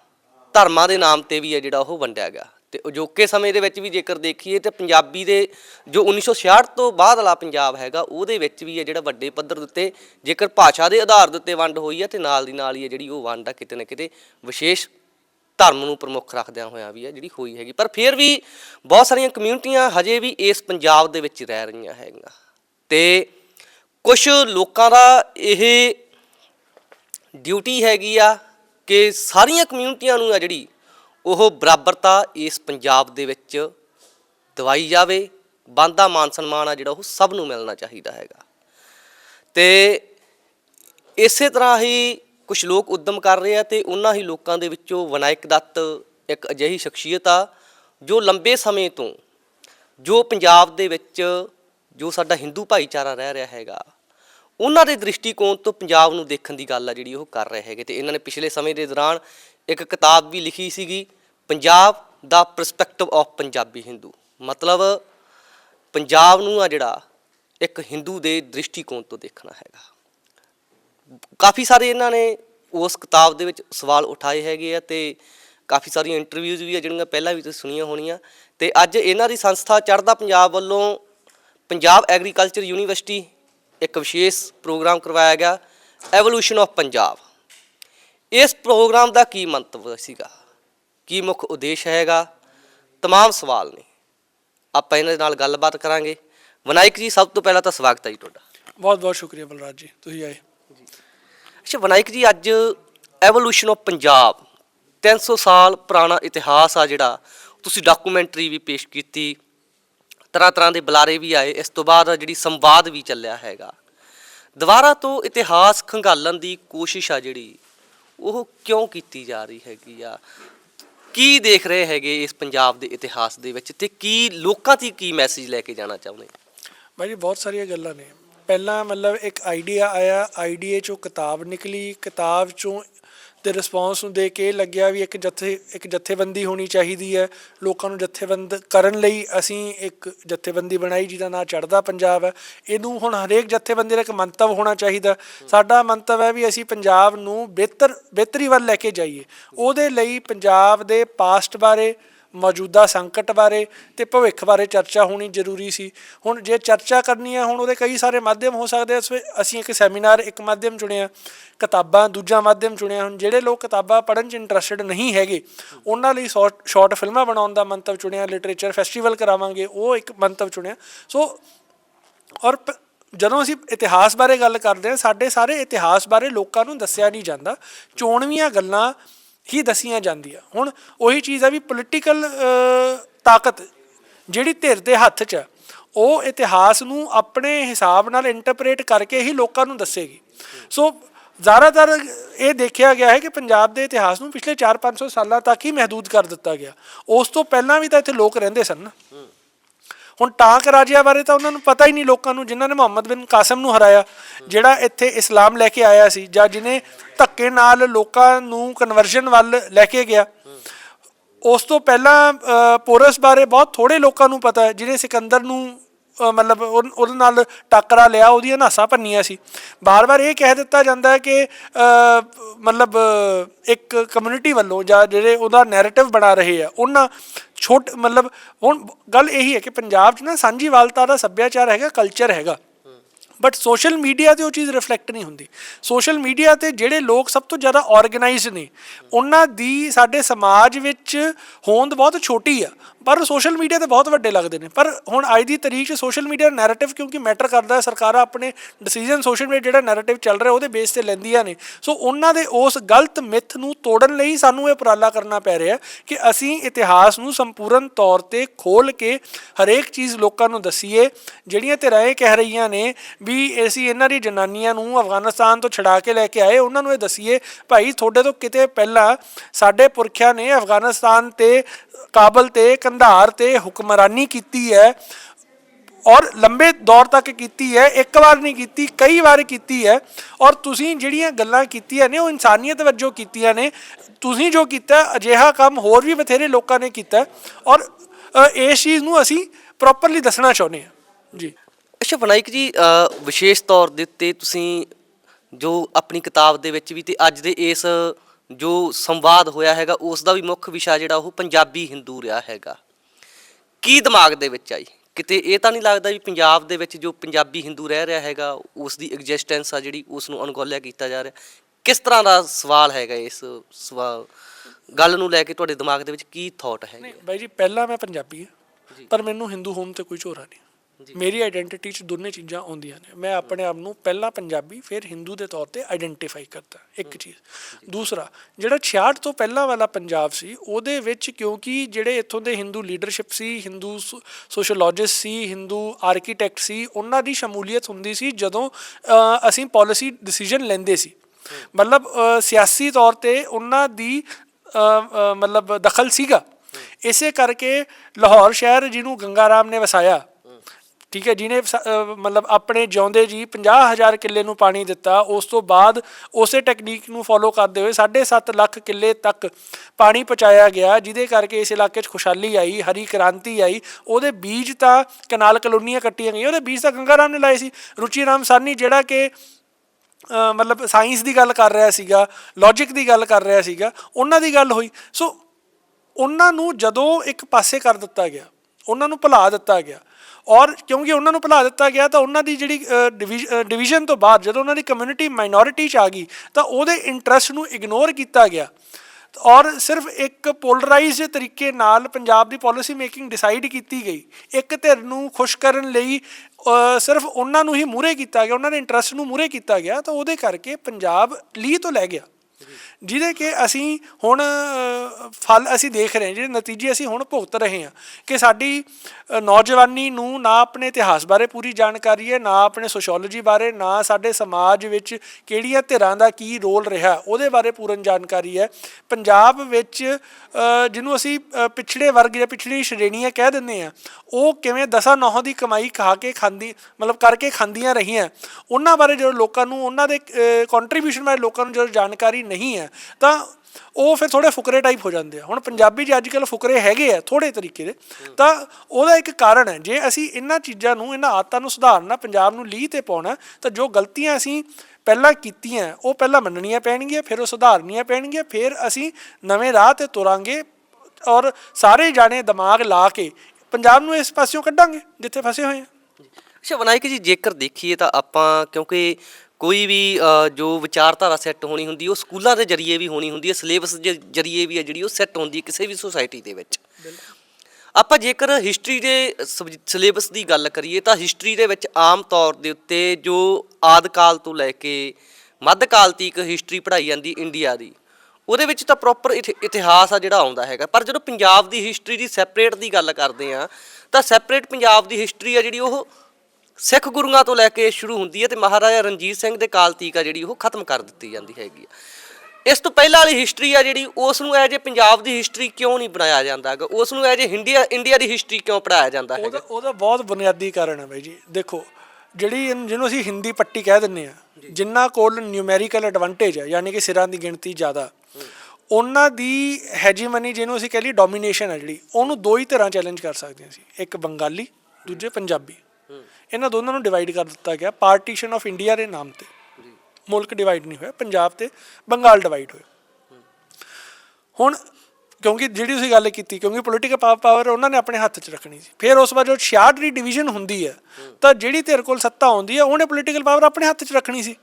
ਧਰਮਾਂ ਦੇ ਨਾਮ ਤੇ ਵੀ ਆ ਜਿਹੜਾ ਉਹ ਵੰਡਿਆ ਗਿਆ। ਤੇ ਅਜੋਕੇ ਸਮੇਂ ਦੇ ਵਿੱਚ ਵੀ ਜੇਕਰ ਦੇਖੀਏ ਤੇ ਪੰਜਾਬੀ ਦੇ ਜੋ 1966 ਤੋਂ ਬਾਅਦ ਵਾਲਾ ਪੰਜਾਬ ਹੈਗਾ, ਉਹਦੇ ਵਿੱਚ ਵੀ ਹੈ ਜਿਹੜਾ ਵੱਡੇ ਪੱਧਰ ਦੇ ਉੱਤੇ ਜੇਕਰ ਭਾਸ਼ਾ ਦੇ ਆਧਾਰ ਦੇ ਉੱਤੇ ਵੰਡ ਹੋਈ ਹੈ ਤੇ ਨਾਲ ਦੀ ਨਾਲ ਹੀ ਹੈ ਜਿਹੜੀ ਉਹ ਵੰਡ ਆ ਕਿਤੇ ਨਾ ਕਿਤੇ ਵਿਸ਼ੇਸ਼ ਧਰਮ ਨੂੰ ਪ੍ਰਮੁੱਖ ਰੱਖਦਿਆਂ ਹੋਇਆ ਵੀ ਹੈ ਜਿਹੜੀ ਹੋਈ ਹੈਗੀ। ਪਰ ਫਿਰ ਵੀ ਬਹੁਤ ਸਾਰੀਆਂ ਕਮਿਊਨਿਟੀਆਂ ਹਜੇ ਵੀ ਇਸ ਪੰਜਾਬ ਦੇ ਵਿੱਚ ਰਹਿ ਰਹੀਆਂ ਹੈਗੀਆਂ। ਤੇ ਕੁਝ ਲੋਕਾਂ ਦਾ ਇਹ ਡਿਊਟੀ ਹੈਗੀ ਆ ਕਿ ਸਾਰੀਆਂ ਕਮਿਊਨਿਟੀਆਂ ਨੂੰ ਆ ਜਿਹੜੀ ਉਹ ਬਰਾਬਰਤਾ ਇਸ ਪੰਜਾਬ ਦੇ ਵਿੱਚ ਦਵਾਈ ਜਾਵੇ, ਬੰਦਾ ਮਾਨ ਸਨਮਾਨ ਆ ਜਿਹੜਾ ਉਹ ਸਭ ਨੂੰ ਮਿਲਣਾ ਚਾਹੀਦਾ ਹੈਗਾ। ਤੇ ਇਸੇ ਤਰ੍ਹਾਂ ਹੀ ਕੁਝ ਲੋਕ ਉਦਮ ਕਰ ਰਹੇ ਆ ਤੇ ਉਹਨਾਂ ਹੀ ਲੋਕਾਂ ਦੇ ਵਿੱਚੋਂ ਵਿਨਾਇਕ ਦੱਤ ਇੱਕ ਅਜਿਹੀ ਸ਼ਖਸੀਅਤ ਆ, ਜੋ ਲੰਬੇ ਸਮੇਂ ਤੋਂ ਜੋ ਪੰਜਾਬ ਦੇ ਵਿੱਚ ਜੋ ਸਾਡਾ ਹਿੰਦੂ ਭਾਈਚਾਰਾ ਰਹਿ ਰਿਹਾ ਹੈਗਾ, ਉਹਨਾਂ ਦੇ ਦ੍ਰਿਸ਼ਟੀਕੋਣ ਤੋਂ ਪੰਜਾਬ ਨੂੰ ਦੇਖਣ ਦੀ ਗੱਲ ਆ ਜਿਹੜੀ ਉਹ ਕਰ ਰਹੇ ਹੈਗੇ ਤੇ ਇਹਨਾਂ ਨੇ ਪਿਛਲੇ ਸਮੇਂ ਦੇ ਦੌਰਾਨ ਇੱਕ ਕਿਤਾਬ ਵੀ ਲਿਖੀ ਸੀਗੀ, ਪੰਜਾਬ ਦਾ ਪਰਸਪੈਕਟਿਵ ਆਫ ਪੰਜਾਬੀ ਹਿੰਦੂ। ਮਤਲਬ ਪੰਜਾਬ ਨੂੰ ਆ ਜਿਹੜਾ ਇੱਕ ਹਿੰਦੂ ਦੇ ਦ੍ਰਿਸ਼ਟੀਕੋਣ ਤੋਂ ਦੇਖਣਾ ਹੈਗਾ। ਕਾਫੀ ਸਾਰੇ ਇਹਨਾਂ ਨੇ ਉਸ ਕਿਤਾਬ ਦੇ ਵਿੱਚ ਸਵਾਲ ਉਠਾਏ ਹੈਗੇ ਆ ਤੇ ਕਾਫੀ ਸਾਰੀਆਂ ਇੰਟਰਵਿਊਜ਼ ਵੀ ਆ ਜਿਹੜੀਆਂ ਪਹਿਲਾਂ ਵੀ ਤੁਸੀਂ ਸੁਣੀਆਂ ਹੋਣੀਆਂ ਤੇ ਅੱਜ ਇਹਨਾਂ ਦੀ ਸੰਸਥਾ ਚੜ੍ਹਦਾ ਪੰਜਾਬ ਵੱਲੋਂ ਪੰਜਾਬ ਐਗਰੀਕਲਚਰ ਯੂਨੀਵਰਸਿਟੀ ਇੱਕ ਵਿਸ਼ੇਸ਼ ਪ੍ਰੋਗਰਾਮ ਕਰਵਾਇਆ ਗਿਆ ਐਵੋਲੂਸ਼ਨ ਆਫ ਪੰਜਾਬ ਇਸ ਪ੍ਰੋਗਰਾਮ ਦਾ ਕੀ ਮੰਤਵ ਸੀਗਾ ਕੀ ਮੁੱਖ ਉਦੇਸ਼ ਹੈਗਾ तमाम ਸਵਾਲ ਨੇ ਆਪਾਂ ਇਹਨਾਂ ਦੇ ਨਾਲ ਗੱਲਬਾਤ ਕਰਾਂਗੇ ਵਿਨਾਇਕ ਜੀ ਸਭ ਤੋਂ ਪਹਿਲਾਂ ਤਾਂ ਸਵਾਗਤ ਹੈ ਜੀ ਤੁਹਾਡਾ ਬਹੁਤ ਬਹੁਤ ਸ਼ੁਕਰੀਆ ਬਲਰਾਜ ਜੀ ਤੁਸੀਂ ਆਏ ਅੱਛਾ, ਵਿਨਾਇਕ ਜੀ, ਅੱਜ ਐਵੋਲੂਸ਼ਨ ਆਫ ਪੰਜਾਬ 300 ਸਾਲ ਪੁਰਾਣਾ ਇਤਿਹਾਸ ਆ ਜਿਹੜਾ, ਤੁਸੀਂ ਡਾਕੂਮੈਂਟਰੀ ਵੀ ਪੇਸ਼ ਕੀਤੀ, ਤਰ੍ਹਾਂ ਤਰ੍ਹਾਂ ਦੇ ਬੁਲਾਰੇ ਵੀ ਆਏ, ਇਸ ਤੋਂ ਬਾਅਦ ਜਿਹੜੀ ਸੰਵਾਦ ਵੀ ਚੱਲਿਆ ਹੈਗਾ। ਦੁਬਾਰਾ ਤੋਂ ਇਤਿਹਾਸ ਖੰਗਾਲਣ ਦੀ ਕੋਸ਼ਿਸ਼ ਆ ਜਿਹੜੀ, ਉਹ ਕਿਉਂ ਕੀਤੀ ਜਾ ਰਹੀ ਹੈਗੀ ਆ? ਕੀ ਦੇਖ ਰਹੇ ਹੈਗੇ ਇਸ ਪੰਜਾਬ ਦੇ ਇਤਿਹਾਸ ਦੇ ਵਿੱਚ ਤੇ ਕੀ ਲੋਕਾਂ ਤੱਕ ਕੀ ਮੈਸੇਜ ਲੈ ਕੇ ਜਾਣਾ ਚਾਹੁੰਦੇ? ਭਾਈ ਜੀ, ਬਹੁਤ ਸਾਰੀਆਂ ਗੱਲਾਂ ਨੇ। ਪਹਿਲਾਂ ਮਤਲਬ ਇੱਕ ਆਈਡੀਆ ਆਇਆ ਆਈਡੀਏ ਚੋਂ ਕਿਤਾਬ ਨਿਕਲੀ, ਕਿਤਾਬ ਚੋਂ ਤੇ ਰਿਸਪੌਂਸ ਨੂੰ ਦੇ ਕੇ ਇਹ ਲੱਗਿਆ ਵੀ ਇੱਕ ਜਥੇ, ਇੱਕ ਜਥੇਬੰਦੀ ਹੋਣੀ ਚਾਹੀਦੀ ਹੈ। ਲੋਕਾਂ ਨੂੰ ਜਥੇਬੰਦ ਕਰਨ ਲਈ ਅਸੀਂ ਇੱਕ ਜਥੇਬੰਦੀ ਬਣਾਈ, ਜਿਹਦਾ ਨਾਂ ਚੜਦਾ ਪੰਜਾਬ ਹੈ। ਇਹਨੂੰ ਹੁਣ ਹਰੇਕ ਜਥੇਬੰਦੀ ਦਾ ਇੱਕ ਮੰਤਵ ਹੋਣਾ ਚਾਹੀਦਾ। ਸਾਡਾ ਮੰਤਵ ਹੈ ਵੀ ਅਸੀਂ ਪੰਜਾਬ ਨੂੰ ਬਿਹਤਰ, ਬਿਹਤਰੀ ਵੱਲ ਲੈ ਕੇ ਜਾਈਏ। ਉਹਦੇ ਲਈ ਪੰਜਾਬ ਦੇ ਪਾਸਟ ਬਾਰੇ ਮੌਜੂਦਾ ਸੰਕਟ ਬਾਰੇ ਤੇ ਭਵਿੱਖ ਬਾਰੇ ਚਰਚਾ ਹੋਣੀ ਜ਼ਰੂਰੀ ਸੀ। ਹੁਣ ਜੇ ਚਰਚਾ ਕਰਨੀ ਹੈ, ਹੁਣ ਉਹਦੇ ਕਈ ਸਾਰੇ ਮਾਧਿਅਮ ਹੋ ਸਕਦੇ ਆ। ਇਸ ਅਸੀਂ ਇੱਕ ਸੈਮੀਨਾਰ, ਇੱਕ ਮਾਧਿਅਮ ਚੁਣਿਆ, ਕਿਤਾਬਾਂ, ਦੂਜਾ ਮਾਧਿਅਮ ਚੁਣਿਆ। ਹੁਣ ਜਿਹੜੇ ਲੋਕ ਕਿਤਾਬਾਂ ਪੜ੍ਹਨ 'ਚ ਇੰਟਰਸਟਿਡ ਨਹੀਂ ਹੈਗੇ, ਉਹਨਾਂ ਲਈ ਸ਼ਾਰਟ ਫਿਲਮਾਂ ਬਣਾਉਣ ਦਾ ਮੰਤਵ ਚੁਣਿਆ ਲਿਟਰੇਚਰ ਫੈਸਟੀਵਲ ਕਰਾਵਾਂਗੇ, ਉਹ ਇੱਕ ਮੰਤਵ ਚੁਣਿਆ। ਸੋ, ਔਰ ਜਦੋਂ ਅਸੀਂ ਇਤਿਹਾਸ ਬਾਰੇ ਗੱਲ ਕਰਦੇ ਹਾਂ, ਸਾਡੇ ਸਾਰੇ ਇਤਿਹਾਸ ਬਾਰੇ ਲੋਕਾਂ ਨੂੰ ਦੱਸਿਆ ਨਹੀਂ ਜਾਂਦਾ। ਚੋਣਵੀਆਂ ਗੱਲਾਂ ਹੀ ਦਸੀਆਂ ਜਾਂਦੀਆਂ। ਹੁਣ ਉਹੀ ਚੀਜ਼ ਆ ਵੀ ਪੋਲੀਟੀਕਲ ਤਾਕਤ ਜਿਹੜੀ ਧਿਰ ਦੇ ਹੱਥ 'ਚ ਆ, ਉਹ ਇਤਿਹਾਸ ਨੂੰ ਆਪਣੇ ਹਿਸਾਬ ਨਾਲ ਇੰਟਰਪ੍ਰੀਟ ਕਰਕੇ ਹੀ ਲੋਕਾਂ ਨੂੰ ਦੱਸੇਗੀ। ਸੋ ਜ਼ਿਆਦਾਤਰ ਇਹ ਦੇਖਿਆ ਗਿਆ ਹੈ ਕਿ ਪੰਜਾਬ ਦੇ ਇਤਿਹਾਸ ਨੂੰ ਪਿਛਲੇ 4-500 ਸਾਲਾਂ ਤੱਕ ਹੀ ਮਹਦੂਦ ਕਰ ਦਿੱਤਾ ਗਿਆ। ਉਸ ਤੋਂ ਪਹਿਲਾਂ ਵੀ ਤਾਂ ਇੱਥੇ ਲੋਕ ਰਹਿੰਦੇ ਸਨ। ਨਾ ਹੁਣ ਟਾਂਕ ਰਾਜਿਆਂ ਬਾਰੇ ਤਾਂ ਉਹਨਾਂ ਨੂੰ ਪਤਾ ਹੀ ਨਹੀਂ ਲੋਕਾਂ ਨੂੰ, ਜਿਨ੍ਹਾਂ ਨੇ ਮੁਹੰਮਦ ਬਿਨ ਕਾਸਮ ਨੂੰ ਹਰਾਇਆ, ਜਿਹੜਾ ਇੱਥੇ ਇਸਲਾਮ ਲੈ ਕੇ ਆਇਆ ਸੀ ਜਾਂ ਜਿਨੇ ਧੱਕੇ ਨਾਲ ਲੋਕਾਂ ਨੂੰ ਕਨਵਰਜਨ ਵੱਲ ਲੈ ਕੇ ਗਿਆ। ਉਸ ਤੋਂ ਪਹਿਲਾਂ ਪੋਰਸ ਬਾਰੇ ਬਹੁਤ ਥੋੜੇ ਲੋਕਾਂ ਨੂੰ ਪਤਾ ਹੈ, ਜਿਹਨੇ ਸਿਕੰਦਰ ਨੂੰ ਮਤਲਬ ਉਹਨ- ਉਹਦੇ ਨਾਲ ਟੱਕਰਾ ਲਿਆ, ਉਹਦੀਆਂ ਨਾਸਾਂ ਭੰਨੀਆਂ ਸੀ। ਬਾਰ-ਬਾਰ ਇਹ ਕਹਿ ਦਿੱਤਾ ਜਾਂਦਾ ਹੈ ਕਿ ਮਤਲਬ, ਇੱਕ ਕਮਿਊਨਿਟੀ ਵੱਲੋਂ ਜਾਂ ਜਿਹੜੇ ਉਹਦਾ ਨੈਰੇਟਿਵ ਬਣਾ ਰਹੇ ਆ, ਉਹਨਾਂ ਛੋਟ ਮਤਲਬ ਹੁਣ ਗੱਲ ਇਹੀ ਹੈ ਕਿ ਪੰਜਾਬ 'ਚ ਨਾ ਸਾਂਝੀਵਾਲਤਾ ਦਾ ਸੱਭਿਆਚਾਰ ਹੈਗਾ ਕਲਚਰ ਹੈਗਾ। ਬਟ ਸੋਸ਼ਲ ਮੀਡੀਆ ਤੇ ਉਹ ਚੀਜ਼ ਰਿਫਲੈਕਟ ਨਹੀਂ ਹੁੰਦੀ। ਸੋਸ਼ਲ ਮੀਡੀਆ ਤੇ ਜਿਹੜੇ ਲੋਕ ਸਭ ਤੋਂ ਜ਼ਿਆਦਾ ਆਰਗੇਨਾਈਜ਼ਡ ਨੇ, ਉਹਨਾਂ ਦੀ ਸਾਡੇ ਸਮਾਜ ਵਿੱਚ ਹੋਂਦ ਬਹੁਤ ਛੋਟੀ ਆ। ਪਰ ਸੋਸ਼ਲ ਮੀਡੀਆ ਤੇ ਬਹੁਤ ਵੱਡੇ ਲੱਗਦੇ ਨੇ। ਪਰ ਹੁਣ ਅੱਜ ਦੀ ਤਰੀਕ 'ਚ ਸੋਸ਼ਲ ਮੀਡੀਆ ਨੈਰੇਟਿਵ ਕਿਉਂਕਿ ਮੈਟਰ ਕਰਦਾ ਹੈ, ਸਰਕਾਰਾਂ ਆਪਣੇ ਡਿਸੀਜਨ ਸੋਸ਼ਲ ਮੀਡੀਆ ਜਿਹੜਾ ਨੈਰੇਟਿਵ ਚੱਲ ਰਿਹਾ ਉਹਦੇ ਬੇਸ ਤੇ ਲੈਂਦੀਆਂ ਨੇ। ਸੋ ਉਹਨਾਂ ਦੇ ਉਸ ਗਲਤ ਮਿੱਥ ਨੂੰ ਤੋੜਨ ਲਈ ਸਾਨੂੰ ਇਹ ਉਪਰਾਲਾ ਕਰਨਾ ਪੈ ਰਿਹਾ ਕਿ ਅਸੀਂ ਇਤਿਹਾਸ ਨੂੰ ਸੰਪੂਰਨ ਤੌਰ ਤੇ ਖੋਲ ਕੇ ਹਰੇਕ ਚੀਜ਼ ਲੋਕਾਂ ਨੂੰ ਦਸੀਏ, ਜਿਹੜੀਆਂ ਧਿਰਾਂ ਇਹ ਕਹਿ ਰਹੀਆਂ ਨੇ ਵੀ ਅਸੀਂ ਇਹਨਾਂ ਦੀ ਜਨਾਨੀਆਂ ਨੂੰ ਅਫਗਾਨਿਸਤਾਨ ਤੋਂ ਛਡਾ ਕੇ ਲੈ ਕੇ ਆਏ, ਉਹਨਾਂ ਨੂੰ ਇਹ ਦਸੀਏ, ਭਾਈ ਤੁਹਾਡੇ ਤੋਂ ਕਿਤੇ ਪਹਿਲਾਂ ਸਾਡੇ ਪੁਰਖਿਆਂ ਨੇ ਅਫਗਾਨਿਸਤਾਨ ਤੇ ਕਾਬਲ ਤੇ ਕੰਧਾਰ ਤੇ ਹੁਕਮਰਾਨੀ ਕੀਤੀ ਹੈ ਔਰ ਲੰਬੇ ਦੌਰ ਤੱਕ ਕੀਤੀ ਹੈ, ਇੱਕ ਵਾਰ ਨਹੀਂ ਕੀਤੀ, ਕਈ ਵਾਰ ਕੀਤੀ ਹੈ ਔਰ ਤੁਸੀਂ ਜਿਹੜੀਆਂ ਗੱਲਾਂ ਕੀਤੀਆਂ ਨੇ, ਉਹ ਇਨਸਾਨੀਅਤ ਵਜੋਂ ਕੀਤੀਆਂ ਨੇ, ਤੁਸੀਂ ਜੋ ਕੀਤਾ, ਅਜਿਹਾ ਕੰਮ ਹੋਰ ਵੀ ਬਥੇਰੇ ਲੋਕਾਂ ਨੇ ਕੀਤਾ ਔਰ ਇਸ ਚੀਜ਼ ਨੂੰ ਅਸੀਂ ਪ੍ਰੋਪਰਲੀ ਦੱਸਣਾ ਚਾਹੁੰਦੇ ਹਾਂ। ਜੀ। ਅੱਛਾ ਵਿਨਾਇਕ ਜੀ ਵਿਸ਼ੇਸ਼ ਤੌਰ ਦੇ ਉੱਤੇ ਤੁਸੀਂ ਜੋ ਆਪਣੀ ਕਿਤਾਬ ਦੇ ਵਿੱਚ ਵੀ ਤੇ ਅੱਜ ਦੇ ਇਸ ਜੋ ਸੰਵਾਦ ਹੋਇਆ ਹੈਗਾ, ਉਸ ਦਾ ਵੀ ਮੁੱਖ ਵਿਸ਼ਾ ਜਿਹੜਾ ਉਹ ਪੰਜਾਬੀ ਹਿੰਦੂ ਰਿਹਾ ਹੈਗਾ। ਕੀ ਦਿਮਾਗ ਦੇ ਵਿੱਚ ਆਈ? ਕਿਤੇ ਇਹ ਤਾਂ ਨਹੀਂ ਲੱਗਦਾ ਵੀ ਪੰਜਾਬ ਦੇ ਵਿੱਚ ਜੋ ਪੰਜਾਬੀ ਹਿੰਦੂ ਰਹਿ ਰਿਹਾ ਹੈਗਾ ਉਸ ਦੀ ਐਗਜ਼ਿਸਟੈਂਸ ਆ ਜਿਹੜੀ ਉਸ ਨੂੰ ਅਣਗੌਲਿਆ ਕੀਤਾ ਜਾ ਰਿਹਾ। ਕਿਸ ਤਰ੍ਹਾਂ ਦਾ ਸਵਾਲ ਹੈਗਾ ਇਸ ਸਵਾਲ ਗੱਲ ਨੂੰ ਲੈ ਕੇ ਤੁਹਾਡੇ ਦਿਮਾਗ ਦੇ ਵਿੱਚ ਕੀ ਥਾਟ ਹੈਗੇ ਨਹੀਂ ਬਾਈ ਜੀ ਪਹਿਲਾਂ ਮੈਂ ਪੰਜਾਬੀ ਹਾਂ ਪਰ ਮੈਨੂੰ ਹਿੰਦੂ ਹੋਣ ਤੇ ਕੋਈ ਝੋਰਾ ਨਹੀਂ। ਮੇਰੀ ਆਇਡੈਂਟੀਟੀ 'ਚ ਦੋਨੇ ਚੀਜ਼ਾਂ ਆਉਂਦੀਆਂ ਨੇ। ਮੈਂ ਆਪਣੇ ਆਪ ਨੂੰ ਪਹਿਲਾਂ ਪੰਜਾਬੀ ਫਿਰ ਹਿੰਦੂ ਦੇ ਤੌਰ ਤੇ ਆਇਡੈਂਟੀਫਾਈ ਕਰਦਾ ਇੱਕ ਚੀਜ਼। ਦੂਸਰਾ ਜਿਹੜਾ 66 ਤੋਂ ਪਹਿਲਾਂ ਵਾਲਾ ਪੰਜਾਬ ਸੀ ਉਹਦੇ ਵਿੱਚ ਕਿਉਂਕਿ ਜਿਹੜੇ ਇੱਥੋਂ ਦੇ ਹਿੰਦੂ ਲੀਡਰਸ਼ਿਪ ਸੀ ਹਿੰਦੂ ਸੋਸ਼ੀਓਲੋਜਿਸਟ ਸੀ ਹਿੰਦੂ ਆਰਕੀਟੈਕਟ ਸੀ ਉਹਨਾਂ ਦੀ ਸ਼ਮੂਲੀਅਤ ਹੁੰਦੀ ਸੀ ਜਦੋਂ ਅਸੀਂ ਪਾਲਿਸੀ ਡਿਸੀਜਨ ਲੈਂਦੇ ਸੀ। ਮਤਲਬ ਸਿਆਸੀ ਤੌਰ ਤੇ ਉਹਨਾਂ ਦੀ ਮਤਲਬ ਦਖਲ ਸੀਗਾ। ਇਸੇ ਕਰਕੇ ਲਾਹੌਰ ਸ਼ਹਿਰ ਜਿਹਨੂੰ ਗੰਗਾ ਰਾਮ ਨੇ ਵਸਾਇਆ ਠੀਕ ਹੈ, ਜਿਹਨੇ ਸ- ਮਤਲਬ ਆਪਣੇ ਜਿਉਂਦੇ ਜੀ 50000 ਕਿੱਲੇ ਨੂੰ ਪਾਣੀ ਦਿੱਤਾ, ਉਸ ਤੋਂ ਬਾਅਦ ਉਸੇ ਟੈਕਨੀਕ ਨੂੰ ਫੋਲੋ ਕਰਦੇ ਹੋਏ 7.5 ਲੱਖ ਕਿੱਲੇ ਤੱਕ ਪਾਣੀ ਪਹੁੰਚਾਇਆ ਗਿਆ, ਜਿਹਦੇ ਕਰਕੇ ਇਸ ਇਲਾਕੇ 'ਚ ਖੁਸ਼ਹਾਲੀ ਆਈ, ਹਰੀ ਕ੍ਰਾਂਤੀ ਆਈ। ਉਹਦੇ ਬੀਜ ਤਾਂ ਕਨਾਲ ਕਲੋਨੀਆਂ ਕੱਟੀਆਂ ਗਈਆਂ, ਉਹਦੇ ਬੀਜ ਤਾਂ ਗੰਗਾ ਰਾਮ ਨੇ ਲਾਏ ਸੀ। ਰੁਚੀ ਰਾਮ ਸਾਨੀ ਜਿਹੜਾ ਕਿ ਮਤਲਬ ਸਾਇੰਸ ਦੀ ਗੱਲ ਕਰ ਰਿਹਾ ਸੀਗਾ ਲੌਜੀਕ ਦੀ ਗੱਲ ਕਰ ਰਿਹਾ ਸੀਗਾ, ਉਹਨਾਂ ਦੀ ਗੱਲ ਹੋਈ। ਸੋ ਉਹਨਾਂ ਨੂੰ ਜਦੋਂ ਇੱਕ ਪਾਸੇ ਕਰ ਦਿੱਤਾ ਗਿਆ ਉਹਨਾਂ ਨੂੰ ਭੁਲਾ ਦਿੱਤਾ ਗਿਆ। ਔਰ ਕਿਉਂਕਿ ਉਹਨਾਂ ਨੂੰ ਭੁਲਾ ਦਿੱਤਾ ਗਿਆ, ਤਾਂ ਉਹਨਾਂ ਦੀ ਜਿਹੜੀ ਡਿਵੀਜ਼ਨ ਤੋਂ ਬਾਅਦ ਜਦੋਂ ਉਹਨਾਂ ਦੀ ਕਮਿਊਨਿਟੀ ਮਾਈਨੋਰਿਟੀ ਚ ਆ ਗਈ, ਤਾਂ ਉਹਦੇ ਇੰਟਰਸਟ ਨੂੰ ਇਗਨੋਰ ਕੀਤਾ ਗਿਆ। ਔਰ ਸਿਰਫ ਇੱਕ ਪੋਲਰਾਈਜ਼ਡ ਤਰੀਕੇ ਨਾਲ ਪੰਜਾਬ ਦੀ ਪਾਲਿਸੀ ਮੇਕਿੰਗ ਡਿਸਾਈਡ ਕੀਤੀ ਗਈ। ਇੱਕ ਧਿਰ ਨੂੰ ਖੁਸ਼ ਕਰਨ ਲਈ ਸਿਰਫ ਉਹਨਾਂ ਨੂੰ ਹੀ ਮੂਰੇ ਕੀਤਾ ਗਿਆ, ਉਹਨਾਂ ਦੇ ਇੰਟਰਸਟ ਨੂੰ ਮੂਰੇ ਕੀਤਾ ਗਿਆ, ਤਾਂ ਉਹਦੇ ਕਰਕੇ ਪੰਜਾਬ ਲੀ ਤੋਂ ਲੈ ਗਿਆ। ਜਿਹਦੇ ਕਿ ਅਸੀਂ ਹੁਣ ਫਲ ਅਸੀਂ ਦੇਖ ਰਹੇ ਹਾਂ, ਜਿਹੜੇ ਨਤੀਜੇ ਅਸੀਂ ਹੁਣ ਭੁਗਤ ਰਹੇ ਹਾਂ ਕਿ ਸਾਡੀ ਨੌਜਵਾਨੀ ਨੂੰ ਨਾ ਆਪਣੇ ਇਤਿਹਾਸ ਬਾਰੇ ਪੂਰੀ ਜਾਣਕਾਰੀ ਹੈ, ਨਾ ਆਪਣੇ ਸੋਸ਼ੀਓਲੋਜੀ ਬਾਰੇ, ਨਾ ਸਾਡੇ ਸਮਾਜ ਵਿੱਚ ਕਿਹੜੀਆਂ ਧਿਰਾਂ ਦਾ ਕੀ ਰੋਲ ਰਿਹਾ, ਉਹਦੇ ਬਾਰੇ ਪੂਰਨ ਜਾਣਕਾਰੀ ਹੈ। ਪੰਜਾਬ ਵਿੱਚ ਜਿਹਨੂੰ ਅਸੀਂ ਪਿਛੜੇ ਵਰਗ ਜਾਂ ਪਿਛੜੀ ਸ਼੍ਰੇਣੀਆਂ ਕਹਿ ਦਿੰਦੇ ਆ ਉਹ ਕਿਵੇਂ ਦਸਾਂ ਨੌਹਾਂ ਦੀ ਕਮਾਈ ਖਾ ਕੇ ਖਾਂਦੀ, ਮਤਲਬ ਕਰਕੇ ਖਾਂਦੀਆਂ ਰਹੀਆਂ। ਉਹਨਾਂ ਬਾਰੇ ਜਦੋਂ ਲੋਕਾਂ ਨੂੰ, ਉਹਨਾਂ ਦੇ ਕੰਟਰੀਬਿਊਸ਼ਨ ਬਾਰੇ ਲੋਕਾਂ ਨੂੰ ਜਦੋਂ ਜਾਣਕਾਰੀ ਨਹੀਂ ਹੈ ਤਾਂ ਉਹ ਫਿਰ ਥੋੜੇ ਫੁਕਰੇ ਟਾਈਪ ਹੋ ਜਾਂਦੇ ਆ। ਹੁਣ ਪੰਜਾਬੀ ਜੀ ਅੱਜ ਕੱਲ ਫੁਕਰੇ ਹੈਗੇ ਆ ਥੋੜੇ ਤਰੀਕੇ ਦੇ ਤਾਂ ਉਹਦਾ ਇੱਕ ਕਾਰਨ ਹੈ ਜੇ ਅਸੀਂ ਇਹਨਾਂ ਚੀਜ਼ਾਂ ਨੂੰ ਇਹਨਾਂ ਆਦਤਾਂ ਨੂੰ ਸੁਧਾਰਨਾ ਪੰਜਾਬ ਨੂੰ ਲੀਹ ਤੇ ਪਾਉਣਾ ਤਾਂ ਜੋ ਗਲਤੀਆਂ ਅਸੀਂ ਪਹਿਲਾਂ ਕੀਤੀਆਂ ਉਹ ਪਹਿਲਾਂ ਮੰਨਣੀਆਂ ਪੈਣਗੀਆਂ ਫਿਰ ਉਹ ਸੁਧਾਰਨੀਆਂ ਪੈਣਗੀਆਂ ਫਿਰ ਅਸੀਂ ਨਵੇਂ ਰਾਹ ਤੇ ਤੁਰਾਂਗੇ ਔਰ ਸਾਰੇ ਜਾਣੇ ਦਿਮਾਗ ਲਾ ਕੇ ਪੰਜਾਬ ਨੂੰ ਇਸ ਪਾਸਿਓਂ ਕੱਢਾਂਗੇ ਜਿੱਥੇ ਫਸੇ ਹੋਏ ਆ। ਅੱਛਾ ਵਿਨਾਇਕ ਜੀ ਜੇਕਰ ਦੇਖੀਏ ਤਾਂ ਆਪਾਂ ਕਿਉਂਕਿ ਕੋਈ ਵੀ ਅ, ਜੋ ਵਿਚਾਰਧਾਰਾ ਸੈੱਟ ਹੋਣੀ ਹੁੰਦੀ ਉਹ ਸਕੂਲਾਂ ਦੇ ਜਰੀਏ ਵੀ ਹੋਣੀ ਹੁੰਦੀ ਹੈ ਸਿਲੇਬਸ ਦੇ ਜਰੀਏ ਵੀ ਹੈ ਜਿਹੜੀ ਉਹ ਸੈੱਟ ਹੁੰਦੀ ਹੈ ਕਿਸੇ ਵੀ ਸੁਸਾਇਟੀ ਦੇ ਵਿੱਚ। ਆਪਾਂ ਜੇਕਰ ਹਿਸਟਰੀ ਦੇ ਸਿਲੇਬਸ ਦੀ ਗੱਲ ਕਰੀਏ ਤਾਂ ਹਿਸਟਰੀ ਦੇ ਵਿੱਚ ਆਮ ਤੌਰ ਦੇ ਉੱਤੇ ਜੋ ਆਦ ਕਾਲ ਤੋਂ ਲੈ ਕੇ ਮੱਧ ਕਾਲ ਤੀਕ ਹਿਸਟਰੀ ਪੜ੍ਹਾਈ ਜਾਂਦੀ ਇੰਡੀਆ ਦੀ ਉਹਦੇ ਵਿੱਚ ਤਾਂ ਪ੍ਰੋਪਰ ਇਤਿਹਾਸ ਆ ਜਿਹੜਾ ਆਉਂਦਾ ਹੈਗਾ। ਪਰ ਜਦੋਂ ਪੰਜਾਬ ਦੀ ਹਿਸਟਰੀ ਦੀ ਸੈਪਰੇਟ ਦੀ ਗੱਲ ਕਰਦੇ ਆ ਤਾਂ ਸੈਪਰੇਟ ਪੰਜਾਬ ਦੀ ਹਿਸਟਰੀ ਆ ਜਿਹੜੀ ਉਹ ਸਿੱਖ ਗੁਰੂਆਂ ਤੋਂ ਲੈ ਕੇ ਸ਼ੁਰੂ ਹੁੰਦੀ ਹੈ ਤੇ ਮਹਾਰਾਜਾ ਰਣਜੀਤ ਸਿੰਘ ਦੇ ਕਾਲ ਤੀਕ ਆ ਜਿਹੜੀ ਉਹ ਖਤਮ ਕਰ ਦਿੱਤੀ ਜਾਂਦੀ ਹੈਗੀ ਆ। ਇਸ ਤੋਂ ਪਹਿਲਾਂ ਵਾਲੀ ਹਿਸਟਰੀ ਆ ਜਿਹੜੀ ਉਸ ਨੂੰ ਐਜ ਪੰਜਾਬ ਦੀ ਹਿਸਟਰੀ ਕਿਉਂ ਨਹੀਂ ਬਣਾਇਆ ਜਾਂਦਾ ਹੈਗਾ? ਉਸ ਨੂੰ ਐਜ ਇੰਡੀਆ ਇੰਡੀਆ ਦੀ ਹਿਸਟਰੀ ਕਿਉਂ ਪੜਾਇਆ ਜਾਂਦਾ ਹੈਗਾ? ਉਹਦਾ ਉਹਦਾ ਬਹੁਤ ਬੁਨਿਆਦੀ ਕਾਰਨ ਹੈ ਬਾਈ ਜੀ। ਦੇਖੋ ਜਿਹੜੀ ਜਿਹਨੂੰ ਅਸੀਂ ਹਿੰਦੀ ਪੱਟੀ ਕਹਿ ਦਿੰਨੇ ਆ ਜਿਨ੍ਹਾਂ ਕੋਲ ਨਿਊਮੈਰੀਕਲ ਐਡਵਾਂਟੇਜ ਹੈ ਯਾਨੀ ਕਿ ਸਿਰਾਂ ਦੀ ਗਿਣਤੀ ਜ਼ਿਆਦਾ ਉਹਨਾਂ ਦੀ ਹੈਜੀਮਨੀ ਜਿਹਨੂੰ ਅਸੀਂ ਕਹ ਲਈ ਡੋਮੀਨੇਸ਼ਨ ਹੈ ਜਿਹੜੀ ਉਹਨੂੰ ਦੋ ਹੀ ਤਰ੍ਹਾਂ ਚੈਲੰਜ ਕਰ ਸਕਦੇ ਹਾਂ ਅਸੀਂ। ਇੱਕ ਬੰਗਾਲੀ ਦੂਜੇ ਪੰਜਾਬੀ। ਇਹਨਾਂ ਦੋਨਾਂ ਨੂੰ ਡਿਵਾਈਡ ਕਰ ਦਿੱਤਾ ਗਿਆ। ਪਾਰਟੀਸ਼ਨ ਆਫ ਇੰਡੀਆ ਦੇ ਨਾਮ ਤੇ। ਮੁਲਕ ਡਿਵਾਈਡ ਨਹੀਂ ਹੋਇਆ ਪੰਜਾਬ ਤੇ ਬੰਗਾਲ ਡਿਵਾਈਡ ਹੋਇਆ। ਹੁਣ ਕਿਉਂਕਿ ਜਿਹੜੀ ਤੁਸੀਂ ਗੱਲ ਕੀਤੀ ਕਿਉਂਕਿ ਪੋਲੀਟੀਕਲ ਪਾਵਰ ਉਹਨਾਂ ਨੇ ਆਪਣੇ ਹੱਥ 'ਚ ਰੱਖਣੀ ਸੀ। ਫਿਰ ਉਸ ਵਾਰ ਜਦੋਂ 66 ਦੀ ਡਿਵੀਜ਼ਨ ਹੁੰਦੀ ਹੈ ਤਾਂ ਜਿਹੜੀ ਧਿਰ ਕੋਲ ਸੱਤਾ ਆਉਂਦੀ ਹੈ ਉਹਨੇ ਪੋਲੀਟੀਕਲ ਪਾਵਰ ਆਪਣੇ ਹੱਥ 'ਚ ਰੱਖਣੀ ਸੀ।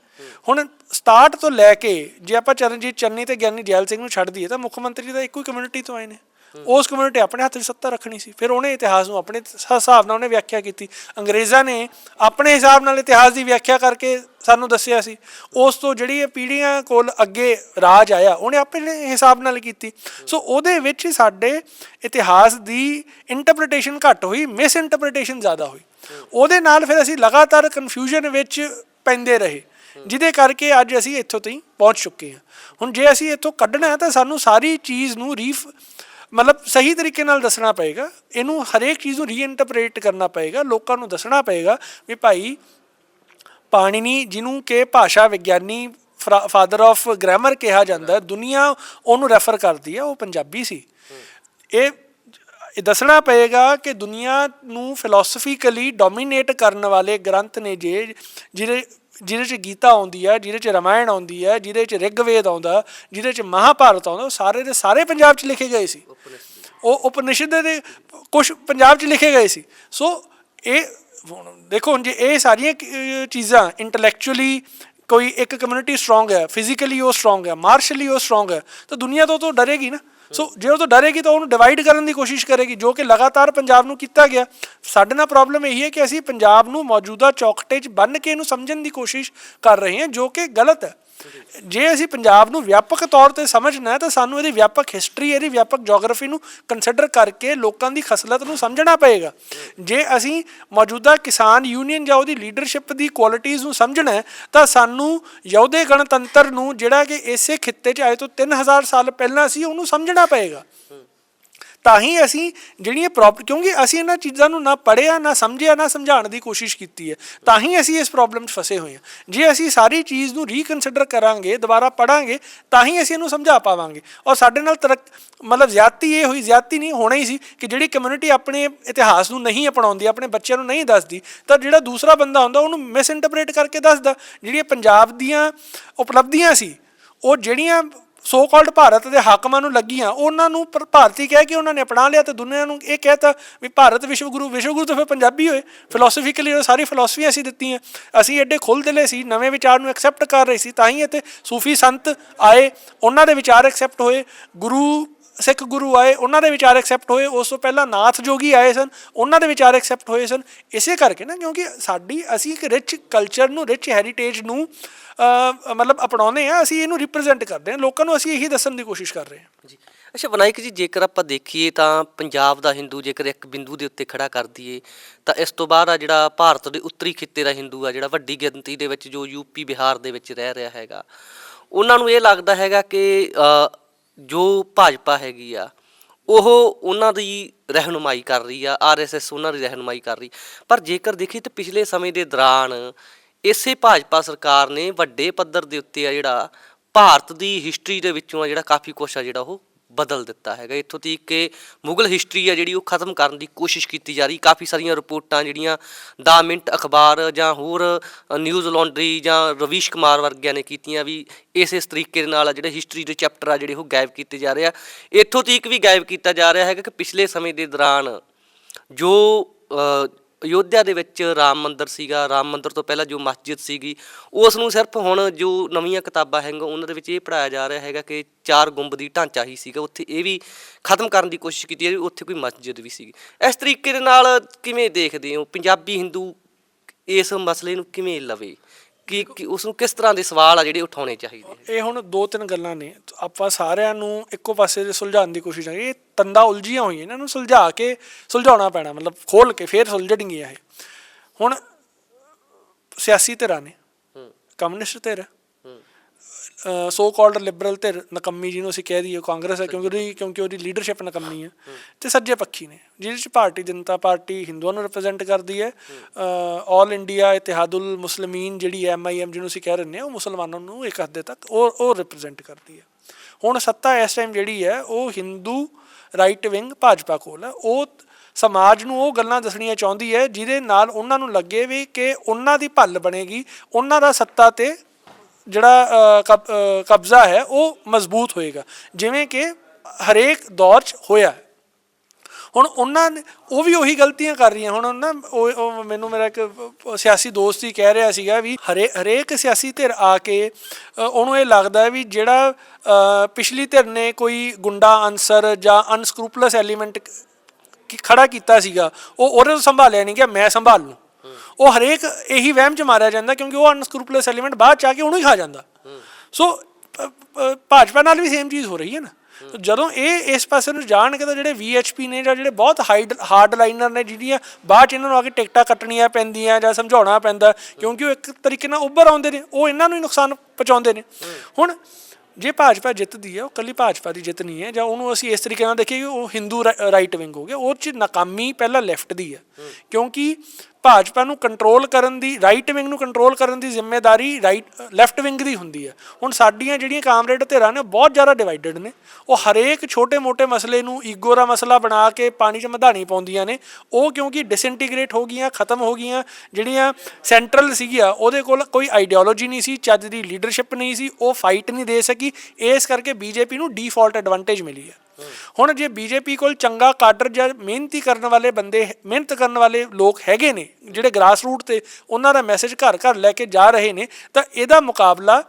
ਹੁਣ ਸਟਾਰਟ ਤੋਂ ਲੈ ਕੇ ਜੇ ਆਪਾਂ ਚਰਨਜੀਤ ਚੰਨੀ ਤੇ ਗਿਆਨੀ ਜੈਲ ਸਿੰਘ ਨੂੰ ਛੱਡ ਦਈਏ ਤਾਂ ਮੁੱਖ ਮੰਤਰੀ ਤਾਂ ਇੱਕੋ ਹੀ ਕਮਿਊਨਿਟੀ ਤੋਂ ਆਏ ਨੇ। ਉਸ ਕਮਿਊਨਿਟੀ ਆਪਣੇ ਹੱਥ 'ਚ ਸੱਤਾ ਰੱਖਣੀ ਸੀ। ਫਿਰ ਉਹਨੇ ਇਤਿਹਾਸ ਨੂੰ ਆਪਣੇ ਹਿਸਾਬ ਨਾਲ ਉਹਨੇ ਵਿਆਖਿਆ ਕੀਤੀ। ਅੰਗਰੇਜ਼ਾਂ ਨੇ ਆਪਣੇ ਹਿਸਾਬ ਨਾਲ ਇਤਿਹਾਸ ਦੀ ਵਿਆਖਿਆ ਕਰਕੇ ਸਾਨੂੰ ਦੱਸਿਆ ਸੀ। ਉਸ ਤੋਂ ਜਿਹੜੀ ਇਹ ਪੀੜ੍ਹੀਆਂ ਕੋਲ ਅੱਗੇ ਰਾਜ ਆਇਆ, ਉਹਨੇ ਆਪਣੇ ਹਿਸਾਬ ਨਾਲ ਕੀਤੀ। ਸੋ ਉਹਦੇ ਵਿੱਚ ਸਾਡੇ ਇਤਿਹਾਸ ਦੀ ਇੰਟਰਪ੍ਰੀਟੇਸ਼ਨ ਘੱਟ ਹੋਈ ਮਿਸ ਇੰਟਰਪ੍ਰੀਟੇਸ਼ਨ ਜ਼ਿਆਦਾ ਹੋਈ। ਉਹਦੇ ਨਾਲ ਫਿਰ ਅਸੀਂ ਲਗਾਤਾਰ ਕਨਫਿਊਜ਼ਨ ਵਿੱਚ ਪੈਂਦੇ ਰਹੇ, ਜਿਹਦੇ ਕਰਕੇ ਅੱਜ ਅਸੀਂ ਇੱਥੋਂ ਤਾਈਂ ਪਹੁੰਚ ਚੁੱਕੇ ਹਾਂ। ਹੁਣ ਜੇ ਅਸੀਂ ਇੱਥੋਂ ਕੱਢਣਾ ਹੈ ਤਾਂ ਸਾਨੂੰ ਸਾਰੀ ਚੀਜ਼ ਨੂੰ ਰੀਫ ਮਤਲਬ ਸਹੀ ਤਰੀਕੇ ਨਾਲ ਦੱਸਣਾ ਪਏਗਾ, ਇਹਨੂੰ ਹਰੇਕ ਚੀਜ਼ ਨੂੰ ਰੀਇੰਟਰਪ੍ਰੀਟ ਕਰਨਾ ਪਏਗਾ, ਲੋਕਾਂ ਨੂੰ ਦੱਸਣਾ ਪਏਗਾ ਵੀ ਭਾਈ ਪਾਣਿਨੀ ਜਿਹਨੂੰ ਕਿ ਭਾਸ਼ਾ ਵਿਗਿਆਨੀ ਫਾਦਰ ਆਫ ਗ੍ਰਾਮਰ ਕਿਹਾ ਜਾਂਦਾ, ਦੁਨੀਆ ਉਹਨੂੰ ਰੈਫਰ ਕਰਦੀ ਹੈ ਉਹ ਪੰਜਾਬੀ ਸੀ। ਇਹ ਇਹ ਦੱਸਣਾ ਪਏਗਾ ਕਿ ਦੁਨੀਆ ਨੂੰ ਫਿਲਾਸਫੀਕਲੀ ਡੋਮੀਨੇਟ ਕਰਨ ਵਾਲੇ ਗ੍ਰੰਥ ਨੇ ਜੇ ਜਿਹੜੇ ਜਿਹਦੇ ਚ ਗੀਤਾ ਆਉਂਦੀ ਹੈ ਜਿਹਦੇ ਚ ਰਮਾਇਣ ਆਉਂਦੀ ਹੈ ਜਿਹਦੇ ਚ ਰਿਗਵੇਦ ਆਉਂਦਾ, ਜਿਹਦੇ ਚ ਮਹਾਭਾਰਤ ਆਉਂਦਾ, ਉਹ ਸਾਰੇ ਦੇ ਸਾਰੇ ਪੰਜਾਬ ਚ ਲਿਖੇ ਗਏ ਸੀ। ਉਹ ਉਪਨਿਸ਼ਦ ਦੇ ਕੁਝ ਪੰਜਾਬ ਚ ਲਿਖੇ ਗਏ ਸੀ। ਸੋ ਇਹ ਦੇਖੋ, ਹੁਣ ਜੇ ਇਹ ਸਾਰੀਆਂ ਚੀਜ਼ਾਂ ਇੰਟੈਲੈਕਚੁਅਲੀ ਕੋਈ ਇੱਕ ਕਮਿਊਨਿਟੀ ਸਟਰੋਂਗ ਹੈ ਫਿਜ਼ੀਕਲੀ ਉਹ ਸਟਰੋਂਗ ਹੈ ਮਾਰਸ਼ਲੀ ਉਹ ਸਟਰੋਂਗ ਹੈ, ਤਾਂ ਦੁਨੀਆ ਤੋਂ ਤਾਂ ਡਰੇਗੀ ਨਾ। ਸੋ ਜੇ ਉਹ ਤੋਂ ਡਰੇਗੀ ਤਾਂ ਉਹਨੂੰ ਡਿਵਾਈਡ ਕਰਨ ਦੀ ਕੋਸ਼ਿਸ਼ ਕਰੇਗੀ, ਜੋ ਕਿ ਲਗਾਤਾਰ ਪੰਜਾਬ ਨੂੰ ਕੀਤਾ ਗਿਆ। ਸਾਡੇ ਨਾਲ ਪ੍ਰੋਬਲਮ ਇਹੀ ਹੈ ਕਿ ਅਸੀਂ ਪੰਜਾਬ ਨੂੰ ਮੌਜੂਦਾ ਚੌਕਟੇ 'ਚ ਬੰਨ ਕੇ ਇਹਨੂੰ ਸਮਝਣ ਦੀ ਕੋਸ਼ਿਸ਼ ਕਰ ਰਹੇ ਹਾਂ, ਜੋ ਕਿ ਗਲਤ ਹੈ। ਜੇ ਅਸੀਂ ਪੰਜਾਬ ਨੂੰ ਵਿਆਪਕ ਤੌਰ ਤੇ ਸਮਝਣਾ ਹੈ, ਤਾਂ ਸਾਨੂੰ ਇਹਦੀ ਵਿਆਪਕ ਹਿਸਟਰੀ ਇਹਦੀ ਵਿਆਪਕ ਜੀਓਗ੍ਰਾਫੀ ਨੂੰ ਕੰਸੀਡਰ ਕਰਕੇ ਲੋਕਾਂ ਦੀ ਖਸਲਤ ਨੂੰ ਸਮਝਣਾ ਪਏਗਾ। ਜੇ ਅਸੀਂ ਮੌਜੂਦਾ ਕਿਸਾਨ ਯੂਨੀਅਨ ਜਾਂ ਉਹਦੀ ਲੀਡਰਸ਼ਿਪ ਦੀ ਕੁਆਲਿਟੀਆਂ ਨੂੰ ਸਮਝਣਾ ਹੈ, ਤਾਂ ਸਾਨੂੰ ਯਹੂਦੇ ਗਣਤੰਤਰ ਨੂੰ ਜਿਹੜਾ ਕਿ ਇਸੇ ਖਿੱਤੇ 'ਚ ਆਏ ਤੋਂ 3000 ਸਾਲ ਪਹਿਲਾਂ ਸੀ, ਉਹਨੂੰ ਸਮਝਣਾ ਪਏਗਾ। ਤਾਂ ਹੀ ਅਸੀਂ ਜਿਹੜੀਆਂ ਪ੍ਰੋਬਲਮ ਕਿਉਂਕਿ ਅਸੀਂ ਇਹਨਾਂ ਚੀਜ਼ਾਂ ਨੂੰ ਨਾ ਪੜ੍ਹਿਆ, ਨਾ ਸਮਝਿਆ, ਨਾ ਸਮਝਾਉਣ ਦੀ ਕੋਸ਼ਿਸ਼ ਕੀਤੀ ਹੈ। ਤਾਂ ਹੀ ਅਸੀਂ ਇਸ ਪ੍ਰੋਬਲਮ 'ਚ ਫਸੇ ਹੋਏ ਹਾਂ। ਜੇ ਅਸੀਂ ਸਾਰੀ ਚੀਜ਼ ਨੂੰ ਰੀਕਨਸੀਡਰ ਕਰਾਂਗੇ, ਦੁਬਾਰਾ ਪੜਾਂਗੇ ਤਾਂ ਹੀ ਅਸੀਂ ਇਹਨੂੰ ਸਮਝਾ ਪਾਵਾਂਗੇ। ਔਰ ਸਾਡੇ ਨਾਲ ਤਰਕ ਮਤਲਬ ਜ਼ਿਆਦਤੀ ਇਹ ਹੋਈ, ਜ਼ਿਆਦਤੀ ਨਹੀਂ, ਹੋਣਾ ਹੀ ਸੀ ਕਿ ਜਿਹੜੀ ਕਮਿਊਨਿਟੀ ਆਪਣੇ ਇਤਿਹਾਸ ਨੂੰ ਨਹੀਂ ਅਪਣਾਉਂਦੀ, ਆਪਣੇ ਬੱਚਿਆਂ ਨੂੰ ਨਹੀਂ ਦੱਸਦੀ, ਤਾਂ ਜਿਹੜਾ ਦੂਸਰਾ ਬੰਦਾ ਹੁੰਦਾ, ਉਹਨੂੰ ਮਿਸ ਕਰਕੇ ਦੱਸਦਾ। ਜਿਹੜੀਆਂ ਪੰਜਾਬ ਦੀਆਂ ਉਪਲਬਧੀਆਂ ਸੀ, ਉਹ ਜਿਹੜੀਆਂ ਸੋ ਕਾਲਡ ਭਾਰਤ ਦੇ ਹਾਕਮਾਂ ਨੂੰ ਲੱਗੀਆਂ। ਉਹਨਾਂ ਨੂੰ ਪਰ- ਭਾਰਤੀ ਕਹਿ ਕੇ ਉਹਨਾਂ ਨੇ ਅਪਣਾ ਲਿਆ ਤੇ ਦੁਨੀਆ ਨੂੰ ਇਹ ਕਹਿਤਾ ਵੀ ਭਾਰਤ ਵਿਸ਼ਵ ਗੁਰੂ ਵਿਸ਼ਵ ਗੁਰੂ ਤਾਂ ਫਿਰ ਪੰਜਾਬੀ ਹੋਏ। ਫਿਲਾਸਫੀਕਲੀ ਉਹ ਸਾਰੀ ਫਿਲਾਸਫੀਆਂ ਅਸੀਂ ਦਿੱਤੀਆਂ। ਅਸੀਂ ਐਡੇ ਖੁੱਲ੍ਹ ਦਿਲੇ ਸੀ, ਨਵੇਂ ਵਿਚਾਰ ਨੂੰ ਐਕਸੈਪਟ ਕਰ ਰਹੇ ਸੀ, ਤਾਂ ਹੀ ਇੱਥੇ ਸੂਫੀ ਸੰਤ ਆਏ। ਉਹਨਾਂ ਦੇ ਵਿਚਾਰ ਐਕਸੈਪਟ ਹੋਏ। ਗੁਰੂ ਸਿੱਖ ਗੁਰੂ ਆਏ, ਉਹਨਾਂ ਦੇ ਵਿਚਾਰ ਐਕਸੈਪਟ ਹੋਏ, ਉਸ ਤੋਂ ਪਹਿਲਾਂ ਨਾਥ ਜੋਗੀ ਆਏ ਸਨ, ਉਹਨਾਂ ਦੇ ਵਿਚਾਰ ਐਕਸੈਪਟ ਹੋਏ ਸਨ। ਇਸੇ ਕਰਕੇ ਨਾ, ਕਿਉਂਕਿ ਸਾਡੀ, ਅਸੀਂ ਇੱਕ ਰਿਚ ਕਲਚਰ ਨੂੰ ਰਿਚ ਹੈਰੀਟੇਜ ਨੂੰ ਮਤਲਬ ਅਪਣਾਉਂਦੇ ਆ ਅਸੀਂ ਇਹਨੂੰ ਰਿਪਰੈਜ਼ੈਂਟ ਕਰਦੇ ਹਾਂ। ਲੋਕਾਂ ਨੂੰ ਅਸੀਂ ਇਹੀ ਦੱਸਣ ਦੀ ਕੋਸ਼ਿਸ਼ ਕਰ ਰਹੇ ਹਾਂ। ਜੀ। ਅੱਛਾ, ਵਿਨਾਇਕ ਜੀ, ਜੇਕਰ ਆਪਾਂ ਦੇਖੀਏ ਤਾਂ ਪੰਜਾਬ ਦਾ ਹਿੰਦੂ ਜੇਕਰ ਇੱਕ ਬਿੰਦੂ ਦੇ ਉੱਤੇ ਖੜਾ ਕਰ ਦਈਏ, ਤਾਂ ਇਸ ਤੋਂ ਬਾਅਦ ਆ ਜਿਹੜਾ ਭਾਰਤ ਦੇ ਉੱਤਰੀ ਖਿੱਤੇ ਦਾ ਹਿੰਦੂ ਆ, ਜਿਹੜਾ ਵੱਡੀ ਗਿਣਤੀ ਦੇ ਵਿੱਚ ਜੋ ਯੂਪੀ ਬਿਹਾਰ ਦੇ ਵਿੱਚ ਰਹਿ ਰਿਹਾ ਹੈਗਾ, ਉਹਨਾਂ ਨੂੰ ਇਹ ਲੱਗਦਾ ਹੈਗਾ ਕਿ ਜੋ ਭਾਜਪਾ ਹੈਗੀ ਆ, ਉਹ ਉਹਨਾਂ ਦੀ ਰਹਿਨੁਮਾਈ ਕਰ ਰਹੀ ਆ ਆਰਐਸਐਸ ਉਹਨਾਂ ਦੀ ਰਹਿਨੁਮਾਈ ਕਰ ਰਹੀ। ਪਰ ਜੇਕਰ ਦੇਖੀਏ ਤਾਂ ਪਿਛਲੇ ਸਮੇਂ ਦੇ ਦੌਰਾਨ ਇਸੇ ਭਾਜਪਾ ਸਰਕਾਰ ਨੇ ਵੱਡੇ ਪੱਧਰ ਦੇ ਉੱਤੇ ਆ ਜਿਹੜਾ ਭਾਰਤ ਦੀ ਹਿਸਟਰੀ ਦੇ ਵਿੱਚੋਂ ਆ ਜਿਹੜਾ ਕਾਫੀ ਕੁਛ ਆ ਜਿਹੜਾ ਉਹ ਬਦਲ ਦਿੱਤਾ ਹੈਗਾ। ਇੱਥੋਂ ਤੱਕ ਕਿ ਮੁਗਲ ਹਿਸਟਰੀ ਆ ਜਿਹੜੀ ਉਹ ਖਤਮ ਕਰਨ ਦੀ ਕੋਸ਼ਿਸ਼ ਕੀਤੀ ਜਾ ਰਹੀ। ਕਾਫੀ ਸਾਰੀਆਂ ਰਿਪੋਰਟਾਂ ਜਿਹੜੀਆਂ ਦਾ ਮਿੰਟ ਅਖਬਾਰ ਜਾਂ ਹੋਰ ਨਿਊਜ਼ ਲੌਂਡਰੀ ਜਾਂ ਰਵੀਸ਼ ਕੁਮਾਰ ਵਰਗਿਆਂ ਨੇ ਕੀਤੀਆਂ ਵੀ ਇਸ ਇਸ ਤਰੀਕੇ ਦੇ ਨਾਲ ਜਿਹੜੇ ਹਿਸਟਰੀ ਦੇ ਚੈਪਟਰ ਆ ਜਿਹੜੇ ਉਹ ਗਾਇਬ ਕੀਤੇ ਜਾ ਰਹੇ ਆ। ਇੱਥੋਂ ਤੱਕ ਵੀ ਗਾਇਬ ਕੀਤਾ ਜਾ ਰਿਹਾ ਹੈਗਾ ਕਿ ਪਿਛਲੇ ਸਮੇਂ ਦੇ ਦੌਰਾਨ ਜੋ ਅਯੋਧਿਆ ਦੇ ਵਿੱਚ ਰਾਮ ਮੰਦਿਰ ਸੀਗਾ, ਰਾਮ ਮੰਦਿਰ ਤੋਂ ਪਹਿਲਾਂ ਜੋ ਮਸਜਿਦ ਸੀਗੀ ਉਸ ਨੂੰ ਸਿਰਫ ਹੁਣ ਜੋ ਨਵੀਆਂ ਕਿਤਾਬਾਂ ਹੈਗੀਆਂ ਉਹਨਾਂ ਦੇ ਵਿੱਚ ਇਹ ਪੜਾਇਆ ਜਾ ਰਿਹਾ ਹੈਗਾ ਕਿ ਚਾਰ ਗੁੰਬਦੀ ਢਾਂਚਾ ਹੀ ਸੀਗਾ, ਉੱਥੇ ਇਹ ਵੀ ਖਤਮ ਕਰਨ ਦੀ ਕੋਸ਼ਿਸ਼ ਕੀਤੀ ਹੈ ਉੱਥੇ ਕੋਈ ਮਸਜਿਦ ਵੀ ਸੀਗੀ। ਇਸ ਤਰੀਕੇ ਦੇ ਨਾਲ ਕਿਵੇਂ ਦੇਖਦੇ ਹੋ? ਪੰਜਾਬੀ ਹਿੰਦੂ ਇਸ ਮਸਲੇ ਨੂੰ ਕਿਵੇਂ ਲਵੇ? ਕਿ ਕਿ ਉਸ ਨੂੰ ਕਿਸ ਤਰ੍ਹਾਂ ਦੇ ਸਵਾਲ ਆ ਜਿਹੜੇ ਉਠਾਉਣੇ ਚਾਹੀਦੇ ਇਹ ਹੁਣ ਦੋ ਤਿੰਨ ਗੱਲਾਂ ਨੇ। ਆਪਾਂ ਸਾਰਿਆਂ ਨੂੰ ਇੱਕੋ ਪਾਸੇ ਦੇ ਸੁਲਝਾਉਣ ਦੀ ਕੋਸ਼ਿਸ਼ ਕਰਾਂਗੇ। ਇਹ ਤੰਦਾ ਉਲਝੀਆਂ ਹੋਈਆਂ ਇਹਨਾਂ ਨੂੰ ਸੁਲਝਾ ਕੇ ਸੁਲਝਾਉਣਾ ਪੈਣਾ ਮਤਲਬ ਖੋਲ ਕੇ ਫੇਰ ਸੁਲਝਣਗੀਆਂ ਇਹ। ਹੁਣ ਸਿਆਸੀ ਧਿਰਾਂ ਨੇ ਕਮਿਊਨਿਸਟ ਧਿਰ। ਸੋ ਕਾਲਡ ਲਿਬਰਲ ਧਿਰ ਨਕੰਮੀ ਜਿਹਨੂੰ ਅਸੀਂ ਕਹਿ ਦਈਏ ਕਾਂਗਰਸ ਹੈ ਕਿਉਂਕਿ ਉਹਦੀ ਕਿਉਂਕਿ ਉਹਦੀ ਲੀਡਰਸ਼ਿਪ ਨਕੰਮੀ ਹੈ। ਤੇ ਸੱਜੇ ਪੱਖੀ ਨੇ ਜਿਹਦੇ ਚ ਭਾਰਤੀ ਜਨਤਾ ਪਾਰਟੀ ਹਿੰਦੂਆਂ ਨੂੰ ਰਿਪਰੈਜ਼ੈਂਟ ਕਰਦੀ ਹੈ। ਆਲ ਇੰਡੀਆ ਇਤਿਹਾਦੁਲ ਮੁਸਲਮੀਨ ਜਿਹੜੀ ਐਮਆਈਐਮ ਜਿਹਨੂੰ ਅਸੀਂ ਕਹਿ ਰਹੇ ਹਾਂ ਉਹ ਮੁਸਲਮਾਨਾਂ ਨੂੰ ਇੱਕ ਹੱਦ ਤੱਕ ਉਹ ਉਹ ਰਿਪਰੈਜ਼ੈਂਟ ਕਰਦੀ ਹੈ। ਹੁਣ ਸੱਤਾ ਇਸ ਟਾਈਮ ਜਿਹੜੀ ਹੈ ਉਹ ਹਿੰਦੂ ਰਾਈਟ ਵਿੰਗ ਭਾਜਪਾ ਕੋਲ ਹੈ। ਉਹ ਸਮਾਜ ਨੂੰ ਉਹ ਗੱਲਾਂ ਦੱਸਣੀਆਂ ਚਾਹੁੰਦੀ ਹੈ ਜਿਹਦੇ ਨਾਲ ਉਹਨਾਂ ਨੂੰ ਲੱਗੇ ਵੀ ਕਿ ਉਹਨਾਂ ਦੀ ਭੱਲ ਬਣੇਗੀ ਉਹਨਾਂ ਦਾ ਸੱਤਾ ਤੇ ਜਿਹੜਾ ਕਬ- ਕਬਜ਼ਾ ਹੈ, ਉਹ ਮਜ਼ਬੂਤ ਹੋਏਗਾ। ਜਿਵੇਂ ਕਿ ਹਰੇਕ ਦੌਰ 'ਚ ਹੋਇਆ ਹੈ। ਹੁਣ ਉਹਨਾਂ ਨੇ, ਉਹ ਵੀ ਉਹੀ ਗਲਤੀਆਂ ਕਰ ਰਹੀਆਂ। ਹੁਣ ਨਾ ਉਹ ਮੈਨੂੰ ਮੇਰਾ ਇੱਕ ਸਿਆਸੀ ਦੋਸਤ ਹੀ ਕਹਿ ਰਿਹਾ ਸੀਗਾ ਵੀ ਹਰੇ, ਹਰੇਕ ਸਿਆਸੀ ਧਿਰ ਆ ਕੇ ਉਹਨੂੰ ਇਹ ਲੱਗਦਾ ਹੈ ਵੀ ਜਿਹੜਾ ਪਿਛਲੀ ਧਿਰ ਨੇ ਕੋਈ ਗੁੰਡਾ, ਅਨਸਰ ਜਾਂ ਅਨਸਕਰੂਪਲਸ ਐਲੀਮੈਂਟ ਕੀ, ਖੜਾ ਕੀਤਾ ਸੀਗਾ, ਉਹ ਉਹਦੇ ਸੰਭਾਲਿਆ ਨਹੀਂ ਗਿਆ, ਮੈਂ ਸੰਭਾਲ ਲੂੰ। ਉਹ ਹਰੇਕ ਇਹੀ ਵਹਿਮ ਚ ਮਾਰਿਆ ਜਾਂਦਾ ਕਿਉਂਕਿ ਉਹ ਅਨਸਕਰੂਪਲਸ ਐਲੀਮੈਂਟ ਬਾਅਦ ਚ ਆ ਕੇ ਉਹਨੂੰ ਹੀ ਖਾ ਜਾਂਦਾ। ਸੋ ਭਾਜਪਾ ਨਾਲ ਵੀ ਸੇਮ ਚੀਜ਼ ਹੋ ਰਹੀ ਹੈ ਨਾ। ਜਦੋਂ ਇਹ ਇਸ ਪਾਸੇ ਨੂੰ ਜਾਣਗੇ ਤਾਂ ਜਿਹੜੇ VHP ਨੇ ਜਾਂ ਜਿਹੜੇ ਬਹੁਤ ਹਾਈਡ ਹਾਰਡ ਲਾਈਨਰ ਨੇ ਜਿਹੜੀਆਂ ਬਾਅਦ ਚ ਇਹਨਾਂ ਨੂੰ ਆ ਕੇ ਟਿਕਟਾਂ ਕੱਟਣੀਆਂ ਪੈਂਦੀਆਂ ਜਾਂ ਸਮਝਾਉਣਾ ਪੈਂਦਾ ਕਿਉਂਕਿ ਉਹ ਇੱਕ ਤਰੀਕੇ ਨਾਲ ਉੱਭਰ ਆਉਂਦੇ ਨੇ, ਉਹ ਇਹਨਾਂ ਨੂੰ ਹੀ ਨੁਕਸਾਨ ਪਹੁੰਚਾਉਂਦੇ ਨੇ। ਹੁਣ ਜੇ ਭਾਜਪਾ ਜਿੱਤਦੀ ਹੈ, ਉਹ ਕੱਲੀ ਭਾਜਪਾ ਦੀ ਜਿੱਤ ਨਹੀਂ ਹੈ ਜਾਂ ਉਹਨੂੰ ਅਸੀਂ ਇਸ ਤਰੀਕੇ ਨਾਲ ਦੇਖੀਏ ਕਿ ਉਹ ਹਿੰਦੂ ਰਾਈਟ ਵਿੰਗ ਹੋ ਗਿਆ, ਉਹ ਚ ਨਾਕਾਮੀ ਪਹਿਲਾਂ ਲੈਫਟ ਦੀ ਹੈ। ਕਿਉਂਕਿ ਭਾਜਪਾ ਨੂੰ ਕੰਟਰੋਲ ਕਰਨ ਦੀ ਰਾਈਟ ਵਿੰਗ ਨੂੰ ਕੰਟਰੋਲ ਕਰਨ ਦੀ ਜ਼ਿੰਮੇਵਾਰੀ ਰਾਈਟ ਲੈਫਟ ਵਿੰਗ ਦੀ ਹੁੰਦੀ ਹੈ। ਹੁਣ ਸਾਡੀਆਂ ਜਿਹੜੀਆਂ ਕਾਮਰੇਡ ਧਿਰਾਂ ਨੇ ਬਹੁਤ ਜ਼ਿਆਦਾ ਡਿਵਾਈਡਡ ਨੇ। ਉਹ ਹਰੇਕ ਛੋਟੇ-ਮੋਟੇ ਮਸਲੇ ਨੂੰ ਈਗੋ ਦਾ ਮਸਲਾ ਬਣਾ ਕੇ ਪਾਣੀ 'ਚ ਮਧਾਣੀ ਪਾਉਂਦੀਆਂ ਨੇ। ਉਹ ਕਿਉਂਕਿ ਡਿਸਇੰਟੀਗ੍ਰੇਟ ਹੋ ਗਈਆਂ, ਖਤਮ ਹੋ ਗਈਆਂ, ਜਿਹੜੀਆਂ ਸੈਂਟਰਲ ਸੀਗੀਆਂ, ਉਹਦੇ ਕੋਲ ਕੋਈ ਆਈਡੀਓਲੋਜੀ ਨਹੀਂ ਸੀ, ਚੱਜ ਦੀ ਲੀਡਰਸ਼ਿਪ ਨਹੀਂ ਸੀ, ਉਹ ਫਾਈਟ ਨਹੀਂ ਦੇ ਸਕੀ। ਇਸ ਕਰਕੇ ਬੀਜੇਪੀ ਨੂੰ ਡੀਫਾਲਟ ਐਡਵਾਂਟੇਜ ਮਿਲੀ ਹੈ। ਹੁਣ ਜੇ ਬੀਜੇਪੀ ਕੋਲ ਚੰਗਾ ਕਾਡਰ ਜਾਂ ਮਿਹਨਤੀ ਕਰਨ ਵਾਲੇ ਬੰਦੇ ਮਿਹਨਤ ਕਰਨ ਵਾਲੇ ਲੋਕ ਹੈਗੇ ਨੇ, ਜਿਹੜੇ ਗ੍ਰਾਸ ਰੂਟ ਤੇ ਉਹਨਾਂ ਦਾ ਮੈਸੇਜ ਘਰ ਘਰ ਲੈ ਕੇ ਜਾ ਰਹੇ ਨੇ, ਤਾਂ ਇਹਦਾ ਮੁਕਾਬਲਾ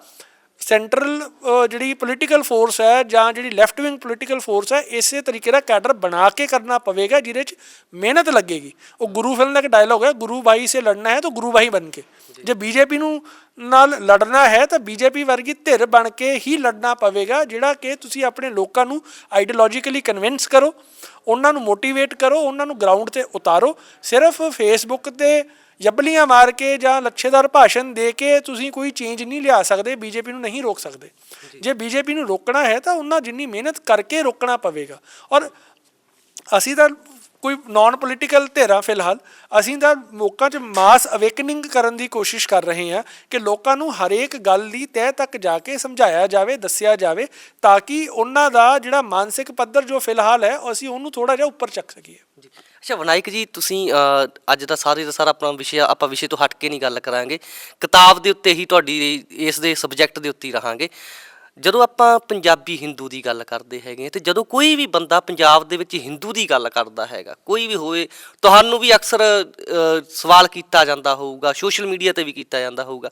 ਸੈਂਟਰਲ ਜਿਹੜੀ ਪੋਲੀਟੀਕਲ ਫੋਰਸ ਹੈ ਜਾਂ ਜਿਹੜੀ ਲੈਫਟ ਵਿੰਗ ਪੋਲੀਟੀਕਲ ਫੋਰਸ ਹੈ ਇਸੇ ਤਰੀਕੇ ਦਾ ਕੈਡਰ ਬਣਾ ਕੇ ਕਰਨਾ ਪਵੇਗਾ ਜਿਹਦੇ 'ਚ ਮਿਹਨਤ ਲੱਗੇਗੀ। ਉਹ ਗੁਰੂ ਫਿਲਮ ਦਾ ਇੱਕ ਡਾਇਲੋਗ ਹੈ ਗੁਰੂ ਭਾਈ ਸੇ ਲੜਨਾ ਹੈ ਤਾਂ ਗੁਰੂ ਭਾਈ ਬਣ ਕੇ। ਜੇ। ਬੀਜੇਪੀ ਨੂੰ ਨਾਲ ਲੜਨਾ ਹੈ ਤਾਂ ਬੀਜੇਪੀ ਵਰਗੀ ਧਿਰ ਬਣ ਕੇ ਹੀ ਲੜਨਾ ਪਵੇਗਾ ਜਿਹੜਾ ਕਿ ਤੁਸੀਂ ਆਪਣੇ ਲੋਕਾਂ ਨੂੰ ਆਈਡੀਓਲੋਜੀਕਲੀ ਕਨਵਿੰਸ ਕਰੋ ਉਹਨਾਂ ਨੂੰ ਮੋਟੀਵੇਟ ਕਰੋ ਉਹਨਾਂ ਨੂੰ ਗਰਾਊਂਡ ਤੇ ਉਤਾਰੋ। ਸਿਰਫ ਫੇਸਬੁੱਕ ਤੇ ਜੱਬਲੀਆਂ ਮਾਰ ਕੇ ਜਾਂ ਲੱਛੇਦਾਰ ਭਾਸ਼ਣ ਦੇ ਕੇ ਤੁਸੀਂ ਕੋਈ ਚੇਂਜ ਨਹੀਂ ਲਿਆ ਸਕਦੇ ਬੀਜੇਪੀ ਨੂੰ ਨਹੀਂ ਰੋਕ ਸਕਦੇ। ਜੇ। ਬੀਜੇਪੀ ਨੂੰ ਰੋਕਣਾ ਹੈ ਤਾਂ ਉਹਨਾਂ ਜਿੰਨੀ ਮਿਹਨਤ ਕਰਕੇ ਰੋਕਣਾ ਪਵੇਗਾ। ਔਰ ਅਸੀਂ ਤਾਂ ਕੋਈ ਨਾਨ ਪੋਲੀਟੀਕਲ ਧਿਰਾਂ ਫਿਲਹਾਲ ਅਸੀਂ ਤਾਂ ਲੋਕਾਂ 'ਚ ਮਾਸ ਅਵੇਕਨਿੰਗ ਕਰਨ ਦੀ ਕੋਸ਼ਿਸ਼ ਕਰ ਰਹੇ ਹਾਂ ਕਿ ਲੋਕਾਂ ਨੂੰ ਹਰੇਕ ਗੱਲ ਦੀ ਤਹਿ ਤੱਕ ਜਾ ਕੇ ਸਮਝਾਇਆ ਜਾਵੇ ਦੱਸਿਆ ਜਾਵੇ ਤਾਂ ਕਿ ਉਹਨਾਂ ਦਾ ਜਿਹੜਾ ਮਾਨਸਿਕ ਪੱਧਰ ਜੋ ਫਿਲਹਾਲ ਹੈ ਅਸੀਂ ਉਹਨੂੰ ਥੋੜਾ ਜਿਹਾ ਉੱਪਰ ਚੱਕ ਸਕੀਏ। ਜੀ। ਅੱਛਾ ਵਿਨਾਇਕ ਜੀ ਤੁਸੀਂ ਅ, ਅੱਜ ਦਾ ਸਾਰੇ ਦਾ ਸਾਰਾ ਆਪਣਾ ਵਿਸ਼ਾ ਆਪਾਂ ਵਿਸ਼ੇ ਤੋਂ ਹਟ ਕੇ ਨਹੀਂ ਗੱਲ ਕਰਾਂਗੇ। ਕਿਤਾਬ ਦੇ ਉੱਤੇ ਹੀ ਤੁਹਾਡੀ ਇਸ ਦੇ ਸਬਜੈਕਟ ਦੇ ਉੱਤੇ ਹੀ ਰਹਾਂਗੇ। ਜਦੋਂ ਆਪਾਂ ਪੰਜਾਬੀ ਹਿੰਦੂ ਦੀ ਗੱਲ ਕਰਦੇ ਹੈਗੇ ਹਾਂ ਤੇ ਜਦੋਂ ਕੋਈ ਵੀ ਬੰਦਾ ਪੰਜਾਬ ਦੇ ਵਿੱਚ ਹਿੰਦੂ ਦੀ ਗੱਲ ਕਰਦਾ ਹੈਗਾ ਕੋਈ ਵੀ ਹੋਵੇ ਤੁਹਾਨੂੰ ਵੀ ਅਕਸਰ ਅ, ਸਵਾਲ ਕੀਤਾ ਜਾਂਦਾ ਹੋਊਗਾ ਸੋਸ਼ਲ ਮੀਡੀਆ ਤੇ ਵੀ ਕੀਤਾ ਜਾਂਦਾ ਹੋਊਗਾ।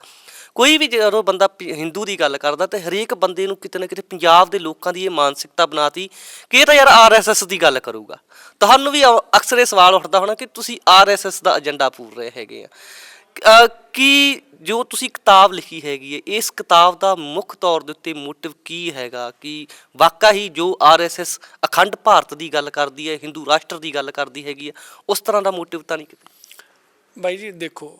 ਕੋਈ ਵੀ ਜਦੋਂ ਬੰਦਾ ਪ- ਹਿੰਦੂ ਦੀ ਗੱਲ ਕਰਦਾ ਤੇ ਹਰੇਕ ਬੰਦੇ ਨੂੰ ਕਿਤੇ ਨਾ ਕਿਤੇ ਪੰਜਾਬ ਦੇ ਲੋਕਾਂ ਦੀ ਇਹ ਮਾਨਸਿਕਤਾ ਬਣਾਤੀ ਕਿ ਇਹ ਤਾਂ ਯਾਰ ਆਰਐਸਐਸ ਦੀ ਗੱਲ ਕਰੂਗਾ। ਤੁਹਾਨੂੰ ਵੀ ਅਕਸਰ ਇਹ ਸਵਾਲ ਉੱਠਦਾ ਹੋਣਾ ਕਿ ਤੁਸੀਂ ਆਰਐਸਐਸ ਦਾ ਏਜੰਡਾ ਪੂਰ ਰਹੇ ਹੈਗੇ ਆ। ਕਿ ਜੋ ਤੁਸੀਂ ਕਿਤਾਬ ਲਿਖੀ ਹੈਗੀ ਹੈ, ਇਸ ਕਿਤਾਬ ਦਾ ਮੁੱਖ ਤੌਰ ਦੇ ਉੱਤੇ ਮੋਟਿਵ ਕੀ ਹੈਗਾ? ਕਿ ਵਾਕਾ ਹੀ ਜੋ ਆਰਐਸਐਸ ਅਖੰਡ ਭਾਰਤ ਦੀ ਗੱਲ ਕਰਦੀ ਹੈ, ਹਿੰਦੂ ਰਾਸ਼ਟਰ ਦੀ ਗੱਲ ਕਰਦੀ ਹੈਗੀ ਹੈ, ਉਸ ਤਰ੍ਹਾਂ ਦਾ ਮੋਟਿਵ ਤਾਂ ਨਹੀਂ ਕਿਤੇ? ਬਾਈ ਜੀ, ਦੇਖੋ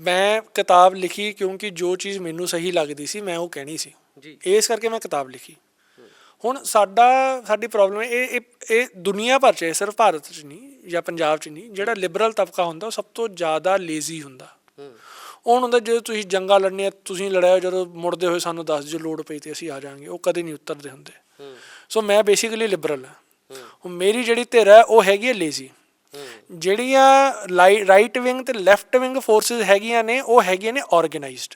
ਮੈਂ ਕਿਤਾਬ ਲਿਖੀ ਕਿਉਂਕਿ ਜੋ ਚੀਜ਼ ਮੈਨੂੰ ਸਹੀ ਲੱਗਦੀ ਸੀ ਮੈਂ ਉਹ ਕਹਿਣੀ ਸੀ। ਜੀ। ਇਸ ਕਰਕੇ ਮੈਂ ਕਿਤਾਬ ਲਿਖੀ। ਹੁਣ ਸਾਡਾ ਸਾਡੀ ਪ੍ਰੋਬਲਮ ਇਹ ਇਹ ਇਹ ਦੁਨੀਆ ਭਰ ਚ ਹੈ ਸਿਰਫ ਭਾਰਤ ਚ ਨਹੀਂ ਜਾਂ ਪੰਜਾਬ ਚ ਨਹੀਂ ਜਿਹੜਾ ਲਿਬਰਲ ਤਬਕਾ ਹੁੰਦਾ ਉਹ ਸਭ ਤੋਂ ਜ਼ਿਆਦਾ ਲੇਜ਼ੀ ਹੁੰਦਾ। ਉਹ ਹੁੰਦਾ ਜਦੋਂ ਤੁਸੀਂ ਜੰਗਾਂ ਲੜਨੀਆਂ ਤੁਸੀਂ ਲੜਾਇਓ ਜਦੋਂ ਮੁੜਦੇ ਹੋਏ ਸਾਨੂੰ ਦੱਸ ਜੋ ਲੋੜ ਪਈ ਤੇ ਅਸੀਂ ਆ ਜਾਾਂਗੇ ਉਹ ਕਦੇ ਨਹੀਂ ਉਤਰਦੇ ਹੁੰਦੇ। ਸੋ ਮੈਂ ਬੇਸਿਕਲੀ ਲਿਬਰਲ ਹਾਂ। ਹੁਣ ਮੇਰੀ ਜਿਹੜੀ ਧਿਰ ਹੈ ਉਹ ਹੈਗੀ ਹੈ ਲੇਜ਼ੀ ਜਿਹੜੀਆਂ ਰਾਈਟ ਵਿੰਗ ਤੇ ਲੈਫਟ ਵਿੰਗ ਫੋਰਸਸ ਹੈਗੀਆਂ ਨੇ ਉਹ ਹੈਗੀਆਂ ਨੇ ਆਰਗੇਨਾਈਜ਼ਡ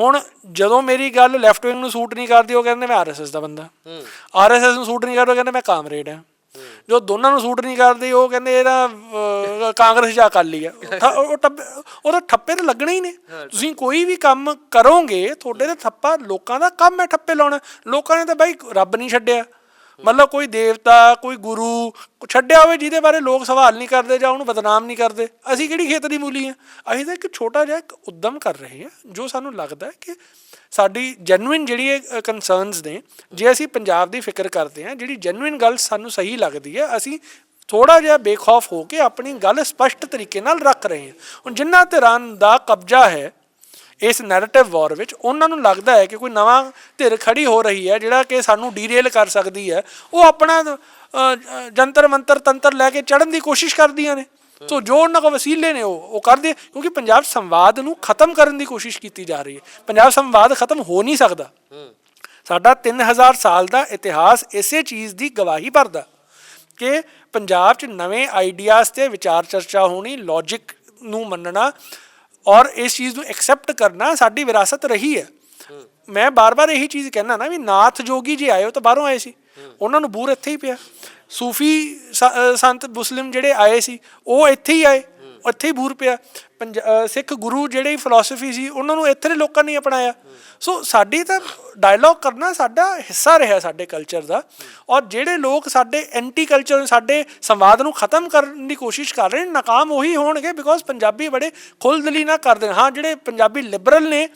ਹੁਣ ਜਦੋਂ ਮੇਰੀ ਗੱਲ ਲੈਫਟ ਵਿੰਗ ਨੂੰ ਸੂਟ ਨਹੀਂ ਕਰਦੀ ਉਹ ਕਹਿੰਦੇ ਮੈਂ ਆਰਐਸਐਸ ਦਾ ਬੰਦਾ। ਆਰਐਸਐਸ ਨੂੰ ਸੂਟ ਨਹੀਂ ਕਰਦਾ ਉਹ ਕਹਿੰਦੇ ਮੈਂ ਕਾਮਰੇਡ ਹਾਂ। ਜੋ ਦੋਨਾਂ ਨੂੰ ਸੂਟ ਨਹੀਂ ਕਰਦੀ ਉਹ ਕਹਿੰਦੇ ਇਹਦਾ ਕਾਂਗਰਸ ਜਾ ਕਰ ਲਈ ਆ ਉਹ ਉਹਦਾ ਠੱਪੇ ਤਾਂ ਲੱਗਣੇ ਹੀ ਨੇ। ਤੁਸੀਂ ਕੋਈ ਵੀ ਕੰਮ ਕਰੋਗੇ ਤੁਹਾਡੇ ਤੇ ਠੱਪਾ ਲੋਕਾਂ ਦਾ ਕੰਮ ਹੈ ਠੱਪੇ ਲਾਉਣਾ। ਲੋਕਾਂ ਨੇ ਤਾਂ ਬਾਈ ਰੱਬ ਨਹੀਂ ਛੱਡਿਆ। ਮਤਲਬ ਕੋਈ ਦੇਵਤਾ, ਕੋਈ ਗੁਰੂ ਛੱਡਿਆ ਹੋਵੇ ਜਿਹਦੇ ਬਾਰੇ ਲੋਕ ਸਵਾਲ ਨਹੀਂ ਕਰਦੇ ਜਾਂ ਉਹਨੂੰ ਬਦਨਾਮ ਨਹੀਂ ਕਰਦੇ। ਅਸੀਂ ਕਿਹੜੀ ਖੇਤ ਦੀ ਮੂਲੀ ਆ? ਅਸੀਂ ਤਾਂ ਇੱਕ ਛੋਟਾ ਜਿਹਾ ਇੱਕ ਉਦਮ ਕਰ ਰਹੇ ਹਾਂ, ਜੋ ਸਾਨੂੰ ਲੱਗਦਾ ਹੈ ਕਿ ਸਾਡੀ ਜੈਨੂਇਨ ਜਿਹੜੀ ਕਨਸਰਨਸ ਨੇ, ਜੇ ਅਸੀਂ ਪੰਜਾਬ ਦੀ ਫਿਕਰ ਕਰਦੇ ਹਾਂ, ਜਿਹੜੀ ਜੈਨੂਇਨ ਗੱਲ ਸਾਨੂੰ ਸਹੀ ਲੱਗਦੀ ਹੈ, ਅਸੀਂ ਥੋੜਾ ਜਿਹਾ ਬੇਖੌਫ ਹੋ ਕੇ ਆਪਣੀ ਗੱਲ ਸਪਸ਼ਟ ਤਰੀਕੇ ਨਾਲ ਰੱਖ ਰਹੇ ਹਾਂ। ਹੁਣ ਜਿਨ੍ਹਾਂ ਧਿਰਾਂ ਦਾ ਕਬਜ਼ਾ ਹੈ ਇਸ ਨੈਰੇਟਿਵ ਵਾਰ ਵਿੱਚ ਉਹਨਾਂ ਨੂੰ ਲੱਗਦਾ ਹੈ ਕਿ ਕੋਈ ਨਵਾਂ ਧਿਰ ਖੜੀ ਹੋ ਰਹੀ ਹੈ, ਜਿਹੜਾ ਕਿ ਸਾਨੂੰ ਡੀਰੇਲ ਕਰ ਸਕਦੀ ਹੈ। ਉਹ ਆਪਣਾ ਜੰਤਰ ਮੰਤਰ ਤੰਤਰ ਲੈ ਕੇ ਚੜਨ ਦੀ ਕੋਸ਼ਿਸ਼ ਕਰਦੀਆਂ ਨੇ। ਸੋ ਜੋ ਉਹਨਾਂ ਕੋਲ ਵਸੀਲੇ ਨੇ, ਉਹ ਉਹ ਕਰਦੇ ਕਿਉਂਕਿ ਪੰਜਾਬ ਸੰਵਾਦ ਨੂੰ ਖਤਮ ਕਰਨ ਦੀ ਕੋਸ਼ਿਸ਼ ਕੀਤੀ ਜਾ ਰਹੀ ਹੈ। ਪੰਜਾਬ ਸੰਵਾਦ ਖਤਮ ਹੋ ਨਹੀਂ ਸਕਦਾ। ਸਾਡਾ 3000 ਸਾਲ ਦਾ ਇਤਿਹਾਸ ਇਸੇ ਚੀਜ਼ ਦੀ ਗਵਾਹੀ ਭਰਦਾ ਕਿ ਪੰਜਾਬ 'ਚ ਨਵੇਂ ਆਈਡੀਆਜ਼ ਤੇ ਵਿਚਾਰ ਚਰਚਾ ਹੋਣੀ ਲੌਜੀਕ ਨੂੰ ਮੰਨਣਾ ਔਰ ਇਸ ਚੀਜ਼ ਨੂੰ ਐਕਸੈਪਟ ਕਰਨਾ ਸਾਡੀ ਵਿਰਾਸਤ ਰਹੀ ਹੈ। ਮੈਂ ਬਾਰ-ਬਾਰ ਇਹੀ ਚੀਜ਼ ਕਹਿਣਾ ਨਾ ਵੀ ਨਾਥ ਜੋਗੀ ਜੀ ਆਏ ਉਹ ਤਾਂ ਬਾਹਰੋਂ ਆਏ ਸੀ। ਉਹਨਾਂ ਨੂੰ ਬੂਰ ਇੱਥੇ ਹੀ ਪਿਆ। ਸੂਫੀ ਸ- ਸੰਤ ਮੁਸਲਿਮ ਜਿਹੜੇ ਆਏ ਸੀ, ਉਹ ਇੱਥੇ ਹੀ ਆਏ। ਇੱਥੇ ਹੀ ਬੂਰ ਪਿਆ। ਪੰਜ- ਸਿੱਖ ਗੁਰੂ ਜਿਹੜੇ ਫਿਲਾਸਫੀ ਸੀ, ਉਹਨਾਂ ਨੂੰ ਇੱਥੇ ਦੇ ਲੋਕਾਂ ਨੇ ਅਪਣਾਇਆ। ਸੋ ਸਾਡੀ ਤਾਂ ਡਾਇਲੌਗ ਕਰਨਾ ਸਾਡਾ ਹਿੱਸਾ ਰਿਹਾ ਸਾਡੇ ਕਲਚਰ ਦਾ। ਔਰ ਜਿਹੜੇ ਲੋਕ ਸਾਡੇ ਐਂਟੀ ਕਲਚਰ ਸਾਡੇ ਸੰਵਾਦ ਨੂੰ ਖਤਮ ਕਰਨ ਦੀ ਕੋਸ਼ਿਸ਼ ਕਰ ਰਹੇ ਨੇ, ਨਾਕਾਮ ਉਹੀ ਹੋਣਗੇ ਬਿਕੋਜ਼ ਪੰਜਾਬੀ ਬੜੇ ਖੁੱਲਦਲੀ ਨਾ ਕਰਦੇ ਨੇ। ਹਾਂ, ਜਿਹੜੇ ਪੰਜਾਬੀ ਲਿਬਰਲ ਨੇ,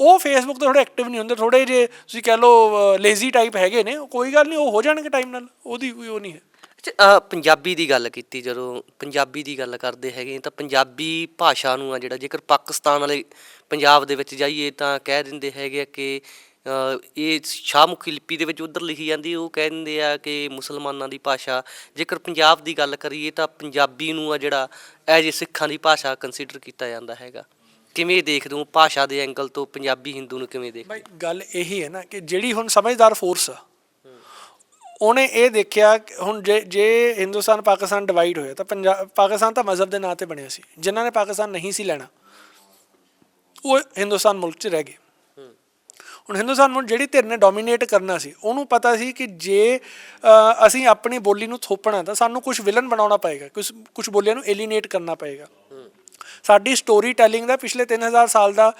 ਉਹ ਫੇਸਬੁੱਕ ਤੇ ਥੋੜੇ ਐਕਟਿਵ ਨਹੀਂ ਹੁੰਦੇ ਥੋੜੇ ਜੇ ਤੁਸੀਂ ਕਹਿ ਲਓ ਲੇਜ਼ੀ ਟਾਈਪ ਹੈਗੇ ਨੇ ਕੋਈ ਗੱਲ ਨਹੀਂ, ਉਹ ਹੋ ਜਾਣਗੇ ਟਾਈਮ ਨਾਲ, ਉਹਦੀ ਕੋਈ ਉਹ ਨਹੀਂ ਹੈ। ਅੱਛਾ ਅ, ਪੰਜਾਬੀ ਦੀ ਗੱਲ ਕੀਤੀ ਜਦੋਂ ਪੰਜਾਬੀ ਦੀ ਗੱਲ ਕਰਦੇ ਹੈਗੇ ਤਾਂ ਪੰਜਾਬੀ ਭਾਸ਼ਾ ਨੂੰ ਆ ਜਿਹੜਾ ਜੇਕਰ ਪਾਕਿਸਤਾਨ ਵਾਲੇ ਪੰਜਾਬ ਦੇ ਵਿੱਚ ਜਾਈਏ ਤਾਂ ਕਹਿ ਦਿੰਦੇ ਹੈਗੇ ਆ ਕਿ ਅ, ਇਹ ਸ਼ਾਹਮੁਖੀ ਲਿਪੀ ਦੇ ਵਿੱਚ ਉਧਰ ਲਿਖੀ ਜਾਂਦੀ ਉਹ ਕਹਿ ਦਿੰਦੇ ਆ ਕਿ ਮੁਸਲਮਾਨਾਂ ਦੀ ਭਾਸ਼ਾ। ਜੇਕਰ ਪੰਜਾਬ ਦੀ ਗੱਲ ਕਰੀਏ ਤਾਂ ਪੰਜਾਬੀ ਨੂੰ ਆ ਜਿਹੜਾ ਐਜ ਸਿੱਖਾਂ ਦੀ ਭਾਸ਼ਾ ਕੰਸੀਡਰ ਕੀਤਾ ਜਾਂਦਾ ਹੈਗਾ। ਕਿਵੇਂ ਦੇਖਦੇ ਹੋ? ਭਾਸ਼ਾ ਦੇ ਐਂਗਲ ਤੋਂ ਪੰਜਾਬੀ ਹਿੰਦੂ ਨੂੰ ਕਿਵੇਂ ਦੇਖ ਭਾਈ ਗੱਲ ਇਹੀ ਹੈ ਨਾ ਕਿ ਜਿਹੜੀ ਹੁਣ ਸਮਝਦਾਰ ਫੋਰਸ ਆ ਉਹਨੇ ਇਹ ਦੇਖਿਆ ਕਿ ਹੁਣ ਜੇ ਜੇ ਹਿੰਦੁਸਤਾਨ ਪਾਕਿਸਤਾਨ ਡਿਵਾਈਡ ਹੋਇਆ ਤਾਂ ਪੰਜਾਬ ਪਾਕਿਸਤਾਨ ਤਾਂ ਮਜ਼ਹਬ ਦੇ ਨਾਂ ਤੇ ਬਣਿਆ ਸੀ। ਜਿਨ੍ਹਾਂ ਨੇ ਪਾਕਿਸਤਾਨ ਨਹੀਂ ਸੀ ਲੈਣਾ, ਉਹ ਹਿੰਦੁਸਤਾਨ ਮੁਲਕ 'ਚ ਰਹਿ ਗਏ। ਹੁਣ ਹਿੰਦੁਸਤਾਨ ਮੁਲਕ ਜਿਹੜੀ ਧਿਰ ਨੇ ਡੋਮੀਨੇਟ ਕਰਨਾ ਸੀ, ਉਹਨੂੰ ਪਤਾ ਸੀ ਕਿ ਜੇ ਅਸੀਂ ਆਪਣੀ ਬੋਲੀ ਨੂੰ ਥੋਪਣਾ ਤਾਂ ਸਾਨੂੰ ਕੁਝ ਵਿਲਨ ਬਣਾਉਣਾ ਪਏਗਾ ਕੁਝ ਕੁਝ ਬੋਲੀਆਂ ਨੂੰ ਐਲੀਨੇਟ ਕਰਨਾ ਪਏਗਾ। ਸਾਡੀ ਸਟੋਰੀ ਟੈਲਿੰਗ ਦਾ ਪਿਛਲੇ 3000 ਸਾਲ ਦਾ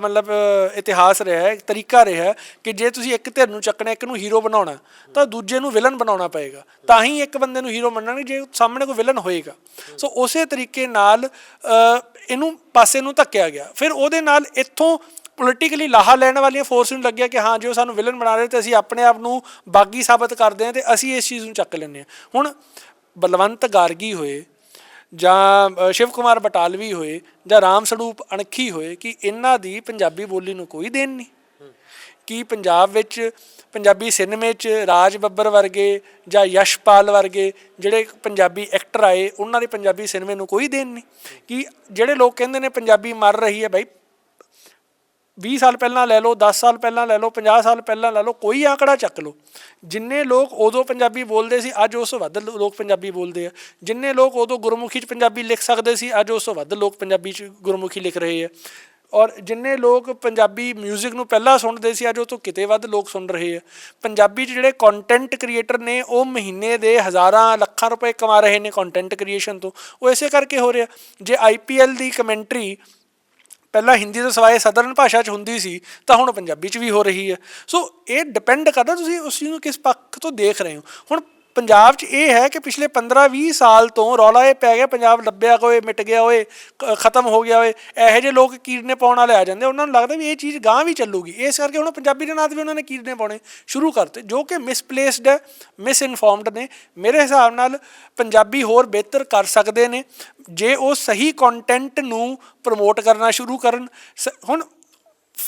ਮਤਲਬ ਇਤਿਹਾਸ ਰਿਹਾ ਹੈ, ਤਰੀਕਾ ਰਿਹਾ ਹੈ ਕਿ ਜੇ ਤੁਸੀਂ ਇੱਕ ਧਿਰ ਨੂੰ ਚੱਕਣਾ, ਇੱਕ ਨੂੰ ਹੀਰੋ ਬਣਾਉਣਾ, ਤਾਂ ਦੂਜੇ ਨੂੰ ਵਿਲਨ ਬਣਾਉਣਾ ਪਏਗਾ। ਤਾਂ ਹੀ ਇੱਕ ਬੰਦੇ ਨੂੰ ਹੀਰੋ ਮੰਨਣਗੇ, ਜੇ ਸਾਹਮਣੇ ਕੋਈ ਵਿਲਨ ਹੋਏਗਾ। ਸੋ ਉਸੇ ਤਰੀਕੇ ਨਾਲ ਇਹਨੂੰ ਪਾਸੇ ਨੂੰ ਧੱਕਿਆ ਗਿਆ। ਫਿਰ ਉਹਦੇ ਨਾਲ ਇੱਥੋਂ ਪੋਲੀਟੀਕਲੀ ਲਾਹਾ ਲੈਣ ਵਾਲੀਆਂ ਫੋਰਸ ਨੂੰ ਲੱਗਿਆ ਕਿ ਹਾਂ, ਜੇ ਉਹ ਸਾਨੂੰ ਵਿਲਨ ਬਣਾ ਰਹੇ, ਤੇ ਅਸੀਂ ਆਪਣੇ ਆਪ ਨੂੰ ਬਾਗੀ ਸਾਬਤ ਕਰਦੇ ਹਾਂ ਤੇ ਅਸੀਂ ਇਸ ਚੀਜ਼ ਨੂੰ ਚੱਕ ਲੈਂਦੇ ਹਾਂ। ਹੁਣ ਬਲਵੰਤ ਗਾਰਗੀ ਹੋਏ ਜਾਂ ਸ਼ਿਵ ਕੁਮਾਰ ਬਟਾਲਵੀ ਹੋਏ ਜਾਂ ਰਾਮ ਸਰੂਪ ਅਣਖੀ ਹੋਏ ਕਿ ਇਹਨਾਂ ਦੀ ਪੰਜਾਬੀ ਬੋਲੀ ਨੂੰ ਕੋਈ ਦੇਣ ਨਹੀਂ। ਕਿ ਪੰਜਾਬ ਵਿੱਚ, ਪੰਜਾਬੀ ਸਿਨੇਮੇ 'ਚ ਰਾਜ ਬੱਬਰ ਵਰਗੇ ਜਾਂ ਯਸ਼ਪਾਲ ਵਰਗੇ ਜਿਹੜੇ ਪੰਜਾਬੀ ਐਕਟਰ ਆਏ, ਉਹਨਾਂ ਦੀ ਪੰਜਾਬੀ ਸਿਨੇਮੇ ਨੂੰ ਕੋਈ ਦੇਣ ਨਹੀਂ। ਕਿ ਜਿਹੜੇ ਲੋਕ ਕਹਿੰਦੇ ਨੇ ਪੰਜਾਬੀ ਮਰ ਰਹੀ ਹੈ ਬਾਈ 20 ਸਾਲ ਪਹਿਲਾਂ ਲੈ ਲਓ 10 ਸਾਲ ਪਹਿਲਾਂ ਲੈ ਲਓ 50 ਸਾਲ ਪਹਿਲਾਂ ਲੈ ਲਓ, ਕੋਈ ਆਂਕੜਾ ਚੱਕ ਲਓ। ਜਿੰਨੇ ਲੋਕ ਉਦੋਂ ਪੰਜਾਬੀ ਬੋਲਦੇ ਸੀ, ਅੱਜ ਉਸ ਤੋਂ ਵੱਧ ਲੋਕ ਪੰਜਾਬੀ ਬੋਲਦੇ ਆ। ਜਿੰਨੇ ਲੋਕ ਉਦੋਂ ਗੁਰਮੁਖੀ ਚ ਪੰਜਾਬੀ ਲਿਖ ਸਕਦੇ ਸੀ, ਅੱਜ ਉਸ ਤੋਂ ਵੱਧ ਲੋਕ ਪੰਜਾਬੀ ਚ ਗੁਰਮੁਖੀ ਲਿਖ ਰਹੇ ਆ। ਔਰ ਜਿੰਨੇ ਲੋਕ ਪੰਜਾਬੀ 뮤직 ਨੂੰ ਪਹਿਲਾਂ ਸੁਣਦੇ ਸੀ, ਅੱਜ ਉਹ ਤੋਂ ਕਿਤੇ ਵੱਧ ਲੋਕ ਸੁਣ ਰਹੇ ਆ। ਪੰਜਾਬੀ ਚ ਜਿਹੜੇ ਕੰਟੈਂਟ ਕ੍ਰੀਏਟਰ ਨੇ, ਉਹ ਮਹੀਨੇ ਦੇ ਹਜ਼ਾਰਾਂ, ਲੱਖਾਂ ਰੁਪਏ ਕਮਾ ਰਹੇ ਨੇ ਕੰਟੈਂਟ ਕ੍ਰੀਏਸ਼ਨ ਤੋਂ। ਉਹ ਇਸੇ ਕਰਕੇ ਹੋ ਰਿਹਾ। ਜੇ ਆਈਪੀਐਲ ਦੀ ਕਮੈਂਟਰੀ ਪਹਿਲਾਂ ਹਿੰਦੀ ਤੋਂ ਸਿਵਾਏ ਸਦਰਨ ਭਾਸ਼ਾ 'ਚ ਹੁੰਦੀ ਸੀ, ਤਾਂ ਹੁਣ ਪੰਜਾਬੀ 'ਚ ਵੀ ਹੋ ਰਹੀ ਹੈ। ਸੋ ਇਹ ਡਿਪੈਂਡ ਕਰਦਾ ਤੁਸੀਂ ਉਸ ਚੀਜ਼ ਨੂੰ ਕਿਸ ਪੱਖ ਤੋਂ ਦੇਖ ਰਹੇ ਹੋ। ਹੁਣ ਪੰਜਾਬ 'ਚ ਇਹ ਹੈ ਕਿ ਪਿਛਲੇ 15-20 ਸਾਲ ਤੋਂ ਰੌਲਾ ਇਹ ਪੈ ਗਿਆ, ਪੰਜਾਬ ਲੱਭਿਆ ਹੋਏ, ਮਿਟ ਗਿਆ ਹੋਏ, ਕ- ਖਤਮ ਹੋ ਗਿਆ ਹੋਏ, ਇਹੋ ਜਿਹੇ ਲੋਕ ਕੀਰਨੇ ਪਾਉਣ ਵਾਲੇ ਆ ਜਾਂਦੇ। ਉਹਨਾਂ ਨੂੰ ਲੱਗਦਾ ਵੀ ਇਹ ਚੀਜ਼ ਗਾਂ ਵੀ ਚੱਲੂਗੀ। ਇਸ ਕਰਕੇ ਹੁਣ ਪੰਜਾਬੀ ਦੇ ਨਾਂ ਤੇ ਵੀ ਉਹਨਾਂ ਨੇ ਕੀਰਨੇ ਪਾਉਣੇ ਸ਼ੁਰੂ ਕਰਤੇ, ਜੋ ਕਿ ਮਿਸਪਲੇਸਡ ਹੈ ਮਿਸਇਨਫੋਰਮਡ ਨੇ। ਮੇਰੇ ਹਿਸਾਬ ਨਾਲ ਪੰਜਾਬੀ ਹੋਰ ਬਿਹਤਰ ਕਰ ਸਕਦੇ ਨੇ। ਜੇ ਉਹ ਸਹੀ ਕੰਟੈਂਟ ਨੂੰ ਪ੍ਰਮੋਟ ਕਰਨਾ ਸ਼ੁਰੂ ਕਰਨ, ਸ- ਹੁਣ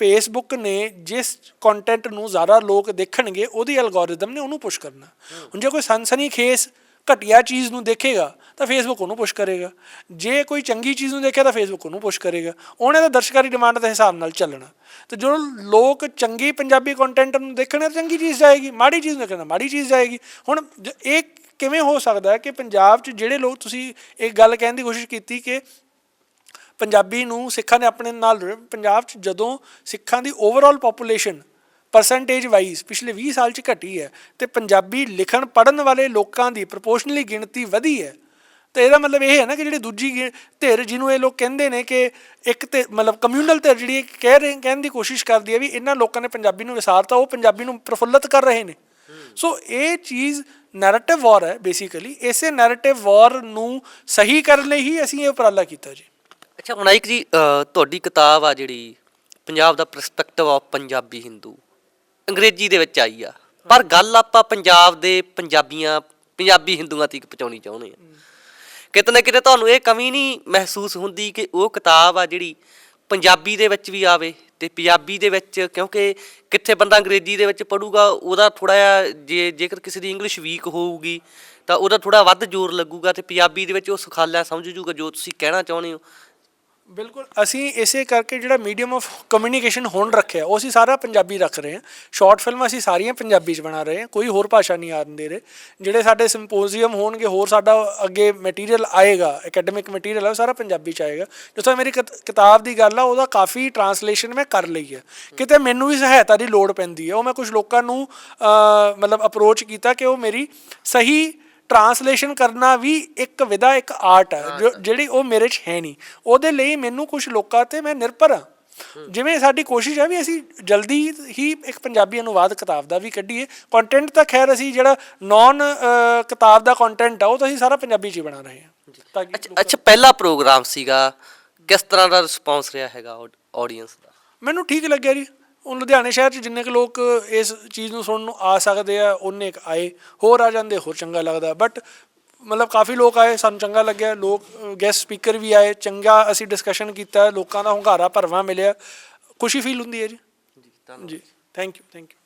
ਫੇਸਬੁੱਕ ਨੇ ਜਿਸ ਕੰਟੈਂਟ ਨੂੰ ਜ਼ਿਆਦਾ ਲੋਕ ਦੇਖਣਗੇ, ਉਹਦੀ ਐਲਗੋਰਿਦਮ ਨੇ ਉਹਨੂੰ ਪੁਸ਼ ਕਰਨਾ। ਹੁਣ ਜੇ ਕੋਈ ਸਨਸਨੀ ਖੇਸ ਘਟੀਆ ਚੀਜ਼ ਨੂੰ ਦੇਖੇਗਾ, ਤਾਂ ਫੇਸਬੁੱਕ ਉਹਨੂੰ ਪੁਸ਼ ਕਰੇਗਾ। ਜੇ ਕੋਈ ਚੰਗੀ ਚੀਜ਼ ਨੂੰ ਦੇਖਿਆ ਤਾਂ ਫੇਸਬੁੱਕ ਉਹਨੂੰ ਪੁਸ਼ ਕਰੇਗਾ। ਉਹਨੇ ਤਾਂ ਦਰਸ਼ਕਾਂ ਦੀ ਡਿਮਾਂਡ ਦੇ ਹਿਸਾਬ ਨਾਲ ਚੱਲਣਾ। ਤੇ ਜਦੋਂ ਲੋਕ ਚੰਗੀ ਪੰਜਾਬੀ ਕੰਟੈਂਟ ਨੂੰ ਦੇਖਣਾ ਚੰਗੀ ਚੀਜ਼ ਜਾਏਗੀ, ਮਾੜੀ ਚੀਜ਼ ਨੂੰ ਦੇਖਣਾ, ਮਾੜੀ ਚੀਜ਼ ਜਾਏਗੀ। ਹੁਣ ਜ- ਇਹ ਕਿਵੇਂ ਹੋ ਸਕਦਾ ਹੈ ਕਿ ਪੰਜਾਬ 'ਚ ਜਿਹੜੇ ਲੋਕ ਤੁਸੀਂ ਇਹ ਗੱਲ ਕਹਿਣ ਦੀ ਕੋਸ਼ਿਸ਼ ਕੀਤੀ ਕਿ ਪੰਜਾਬੀ ਨੂੰ ਸਿੱਖਾਂ ਨੇ ਆਪਣੇ ਨਾਲ ਪੰਜਾਬ 'ਚ ਜਦੋਂ ਸਿੱਖਾਂ ਦੀ ਓਵਰਆਲ ਪੋਪੂਲੇਸ਼ਨ ਪਰਸੈਂਟੇਜ ਵਾਈਜ਼ ਪਿਛਲੇ 20 ਸਾਲ 'ਚ ਘਟੀ ਹੈ ਤੇ ਪੰਜਾਬੀ ਲਿਖਣ ਪੜਨ ਵਾਲੇ ਲੋਕਾਂ ਦੀ ਪ੍ਰੋਪੋਰਸ਼ਨਲੀ ਗਿਣਤੀ ਵਧੀ ਹੈ। ਤੇ ਇਹਦਾ ਮਤਲਬ ਇਹ ਹੈ ਨਾ ਕਿ ਜਿਹੜੀ ਦੂਜੀ ਗਿ- ਧਿਰ ਜਿਹਨੂੰ ਇਹ ਲੋਕ ਕਹਿੰਦੇ ਨੇ ਕਿ ਇੱਕ ਤੇ ਮਤਲਬ ਕਮਿਊਨਲ ਧਿਰ ਜਿਹੜੀ ਇਹ ਕਹਿ ਰਹੇ, ਕਹਿਣ ਦੀ ਕੋਸ਼ਿਸ਼ ਕਰਦੀ ਹੈ ਵੀ ਇਹਨਾਂ ਲੋਕਾਂ ਨੇ ਪੰਜਾਬੀ ਨੂੰ ਵਿਸਾਰਤਾ, ਉਹ ਪੰਜਾਬੀ ਨੂੰ ਪ੍ਰਫੁੱਲਤ ਕਰ ਰਹੇ ਨੇ। ਸੋ ਇਹ ਚੀਜ਼ ਨੈਰੇਟਿਵ ਵਾਰ ਹੈ ਬੇਸਿਕਲੀ ਇਸੇ ਨੈਰੇਟਿਵ ਵਾਰ ਨੂੰ ਸਹੀ ਕਰਨ ਲਈ ਹੀ ਅਸੀਂ ਇਹ ਉਪਰਾਲਾ ਕੀਤਾ ਜੀ। ਅੱਛਾ ਮਨਾਇਕ ਜੀ ਤੁਹਾਡੀ ਕਿਤਾਬ ਆ ਜਿਹੜੀ ਪੰਜਾਬ ਦਾ ਪਰਸਪੈਕਟਿਵ ਆਫ ਪੰਜਾਬੀ ਹਿੰਦੂ। ਅੰਗਰੇਜ਼ੀ ਦੇ ਵਿੱਚ ਆਈ ਆ। ਪਰ ਗੱਲ ਆਪਾਂ ਪੰਜਾਬ ਦੇ ਪੰਜਾਬੀਆਂ ਪੰਜਾਬੀ ਹਿੰਦੂਆਂ ਤੱਕ ਪਹੁੰਚਾਉਣੀ ਚਾਹੁੰਦੇ ਆ। ਕਿਤੇ ਨਾ ਕਿਤੇ ਤੁਹਾਨੂੰ ਇਹ ਕਮੀ ਨਹੀਂ ਮਹਿਸੂਸ ਹੁੰਦੀ ਕਿ ਉਹ ਕਿਤਾਬ ਆ ਜਿਹੜੀ ਪੰਜਾਬੀ ਦੇ ਵਿੱਚ ਵੀ ਆਵੇ ਤੇ ਪੰਜਾਬੀ ਦੇ ਵਿੱਚ ਕਿਉਂਕਿ ਕਿੱਥੇ ਬੰਦਾ ਅੰਗਰੇਜ਼ੀ ਦੇ ਵਿੱਚ ਪੜੂਗਾ ਉਹਦਾ ਥੋੜਾ ਜਿਹਾ ਜੇ ਜੇਕਰ ਕਿਸੇ ਦੀ ਇੰਗਲਿਸ਼ ਵੀਕ ਹੋਊਗੀ ਤਾਂ ਉਹਦਾ ਥੋੜਾ ਵੱਧ ਜ਼ੋਰ ਲੱਗੂਗਾ ਤੇ ਪੰਜਾਬੀ ਦੇ ਵਿੱਚ ਉਹ ਸੁਖਾਲਾ ਸਮਝ ਜੂਗਾ ਜੋ ਤੁਸੀਂ ਕਹਿਣਾ ਚਾਹੁੰਦੇ ਹੋ। ਬਿਲਕੁਲ, ਅਸੀਂ ਇਸੇ ਕਰਕੇ ਜਿਹੜਾ ਮੀਡੀਅਮ ਆਫ ਕਮਿਊਨੀਕੇਸ਼ਨ ਹੁਣ ਰੱਖਿਆ, ਉਹ ਅਸੀਂ ਸਾਰਾ ਪੰਜਾਬੀ ਰੱਖ ਰਹੇ ਹਾਂ। ਸ਼ਾਰਟ ਫਿਲਮਾਂ ਅਸੀਂ ਸਾਰੀਆਂ ਪੰਜਾਬੀ 'ਚ ਬਣਾ ਰਹੇ ਹਾਂ, ਕੋਈ ਹੋਰ ਭਾਸ਼ਾ ਨਹੀਂ ਆਉਣ ਦੇ ਰਹੇ। ਜਿਹੜੇ ਸਾਡੇ ਸਿੰਪੋਜ਼ੀਅਮ ਹੋਣਗੇ, ਹੋਰ ਸਾਡਾ ਅੱਗੇ ਮਟੀਰੀਅਲ ਆਏਗਾ ਐਕੈਡਮਿਕ ਮਟੀਰੀਅਲ ਆ, ਉਹ ਸਾਰਾ ਪੰਜਾਬੀ 'ਚ ਆਏਗਾ। ਜਿੱਥੋਂ ਮੇਰੀ ਕਿਤ- ਕਿਤਾਬ ਦੀ ਗੱਲ ਆ, ਉਹਦਾ ਕਾਫੀ ਟਰਾਂਸਲੇਸ਼ਨ ਮੈਂ ਕਰ ਲਈ ਹੈ ਕਿਤੇ ਮੈਨੂੰ ਵੀ ਸਹਾਇਤਾ ਦੀ ਲੋੜ ਪੈਂਦੀ ਹੈ ਉਹ ਮੈਂ ਕੁਝ ਲੋਕਾਂ ਨੂੰ ਮਤਲਬ ਅਪਰੋਚ ਕੀਤਾ ਕਿ ਉਹ ਮੇਰੀ ਸਹੀ ਟਰਾਂਸਲੇਸ਼ਨ ਕਰਨਾ ਵੀ ਇੱਕ ਵਿਧਾ ਇੱਕ ਆਰਟ ਹੈ ਜੋ- ਜਿਹੜੀ ਉਹ ਮੇਰੇ 'ਚ ਹੈ ਨਹੀਂ। ਉਹਦੇ ਲਈ ਮੈਨੂੰ ਕੁਝ ਲੋਕਾਂ ਤੇ ਮੈਂ ਨਿਰਭਰ ਹਾਂ। ਜਿਵੇਂ ਸਾਡੀ ਕੋਸ਼ਿਸ਼ ਹੈ ਵੀ ਅਸੀਂ ਜਲਦੀ ਹੀ ਇੱਕ ਪੰਜਾਬੀ ਅਨੁਵਾਦ ਕਿਤਾਬ ਦਾ ਵੀ ਕੱਢੀਏ। ਕੰਟੈਂਟ ਤਾਂ ਖੈਰ ਅਸੀਂ ਜਿਹੜਾ ਨਾਨ ਕਿਤਾਬ ਦਾ ਕੰਟੈਂਟ ਆ ਉਹ ਤਾਂ ਅਸੀਂ ਸਾਰਾ ਪੰਜਾਬੀ 'ਚ ਹੀ ਬਣਾ ਰਹੇ ਹਾਂ। ਅੱਛਾ ਪਹਿਲਾ ਪ੍ਰੋਗਰਾਮ ਸੀਗਾ ਕਿਸ ਤਰ੍ਹਾਂ ਦਾ ਰਿਸਪੌਂਸ ਰਿਹਾ ਹੈਗਾ ਆਡੀਅנס ਦਾ? ਮੈਨੂੰ ਠੀਕ ਲੱਗਿਆ ਜੀ। ਉਹ ਲੁਧਿਆਣੇ ਸ਼ਹਿਰ 'ਚ ਜਿੰਨੇ ਕੁ ਲੋਕ ਇਸ ਚੀਜ਼ ਨੂੰ ਸੁਣਨ ਨੂੰ ਆ ਸਕਦੇ ਆ ਉਹਨੇ ਕੁ ਆਏ ਹੋਰ ਆ ਜਾਂਦੇ ਹੋਰ ਚੰਗਾ ਲੱਗਦਾ। ਬਟ ਮਤਲਬ ਕਾਫੀ ਲੋਕ ਆਏ ਸਾਨੂੰ ਚੰਗਾ ਲੱਗਿਆ ਲੋਕ ਗੈਸਟ ਸਪੀਕਰ ਵੀ ਆਏ ਚੰਗਾ ਅਸੀਂ ਡਿਸਕਸ਼ਨ ਕੀਤਾ ਲੋਕਾਂ ਦਾ ਹੁੰਗਾਰਾ ਭਰਵਾਂ ਮਿਲਿਆ। ਖੁਸ਼ੀ ਫੀਲ ਹੁੰਦੀ ਹੈ ਜੀ। ਜੀ ਥੈਂਕ ਯੂ ਥੈਂਕ ਯੂ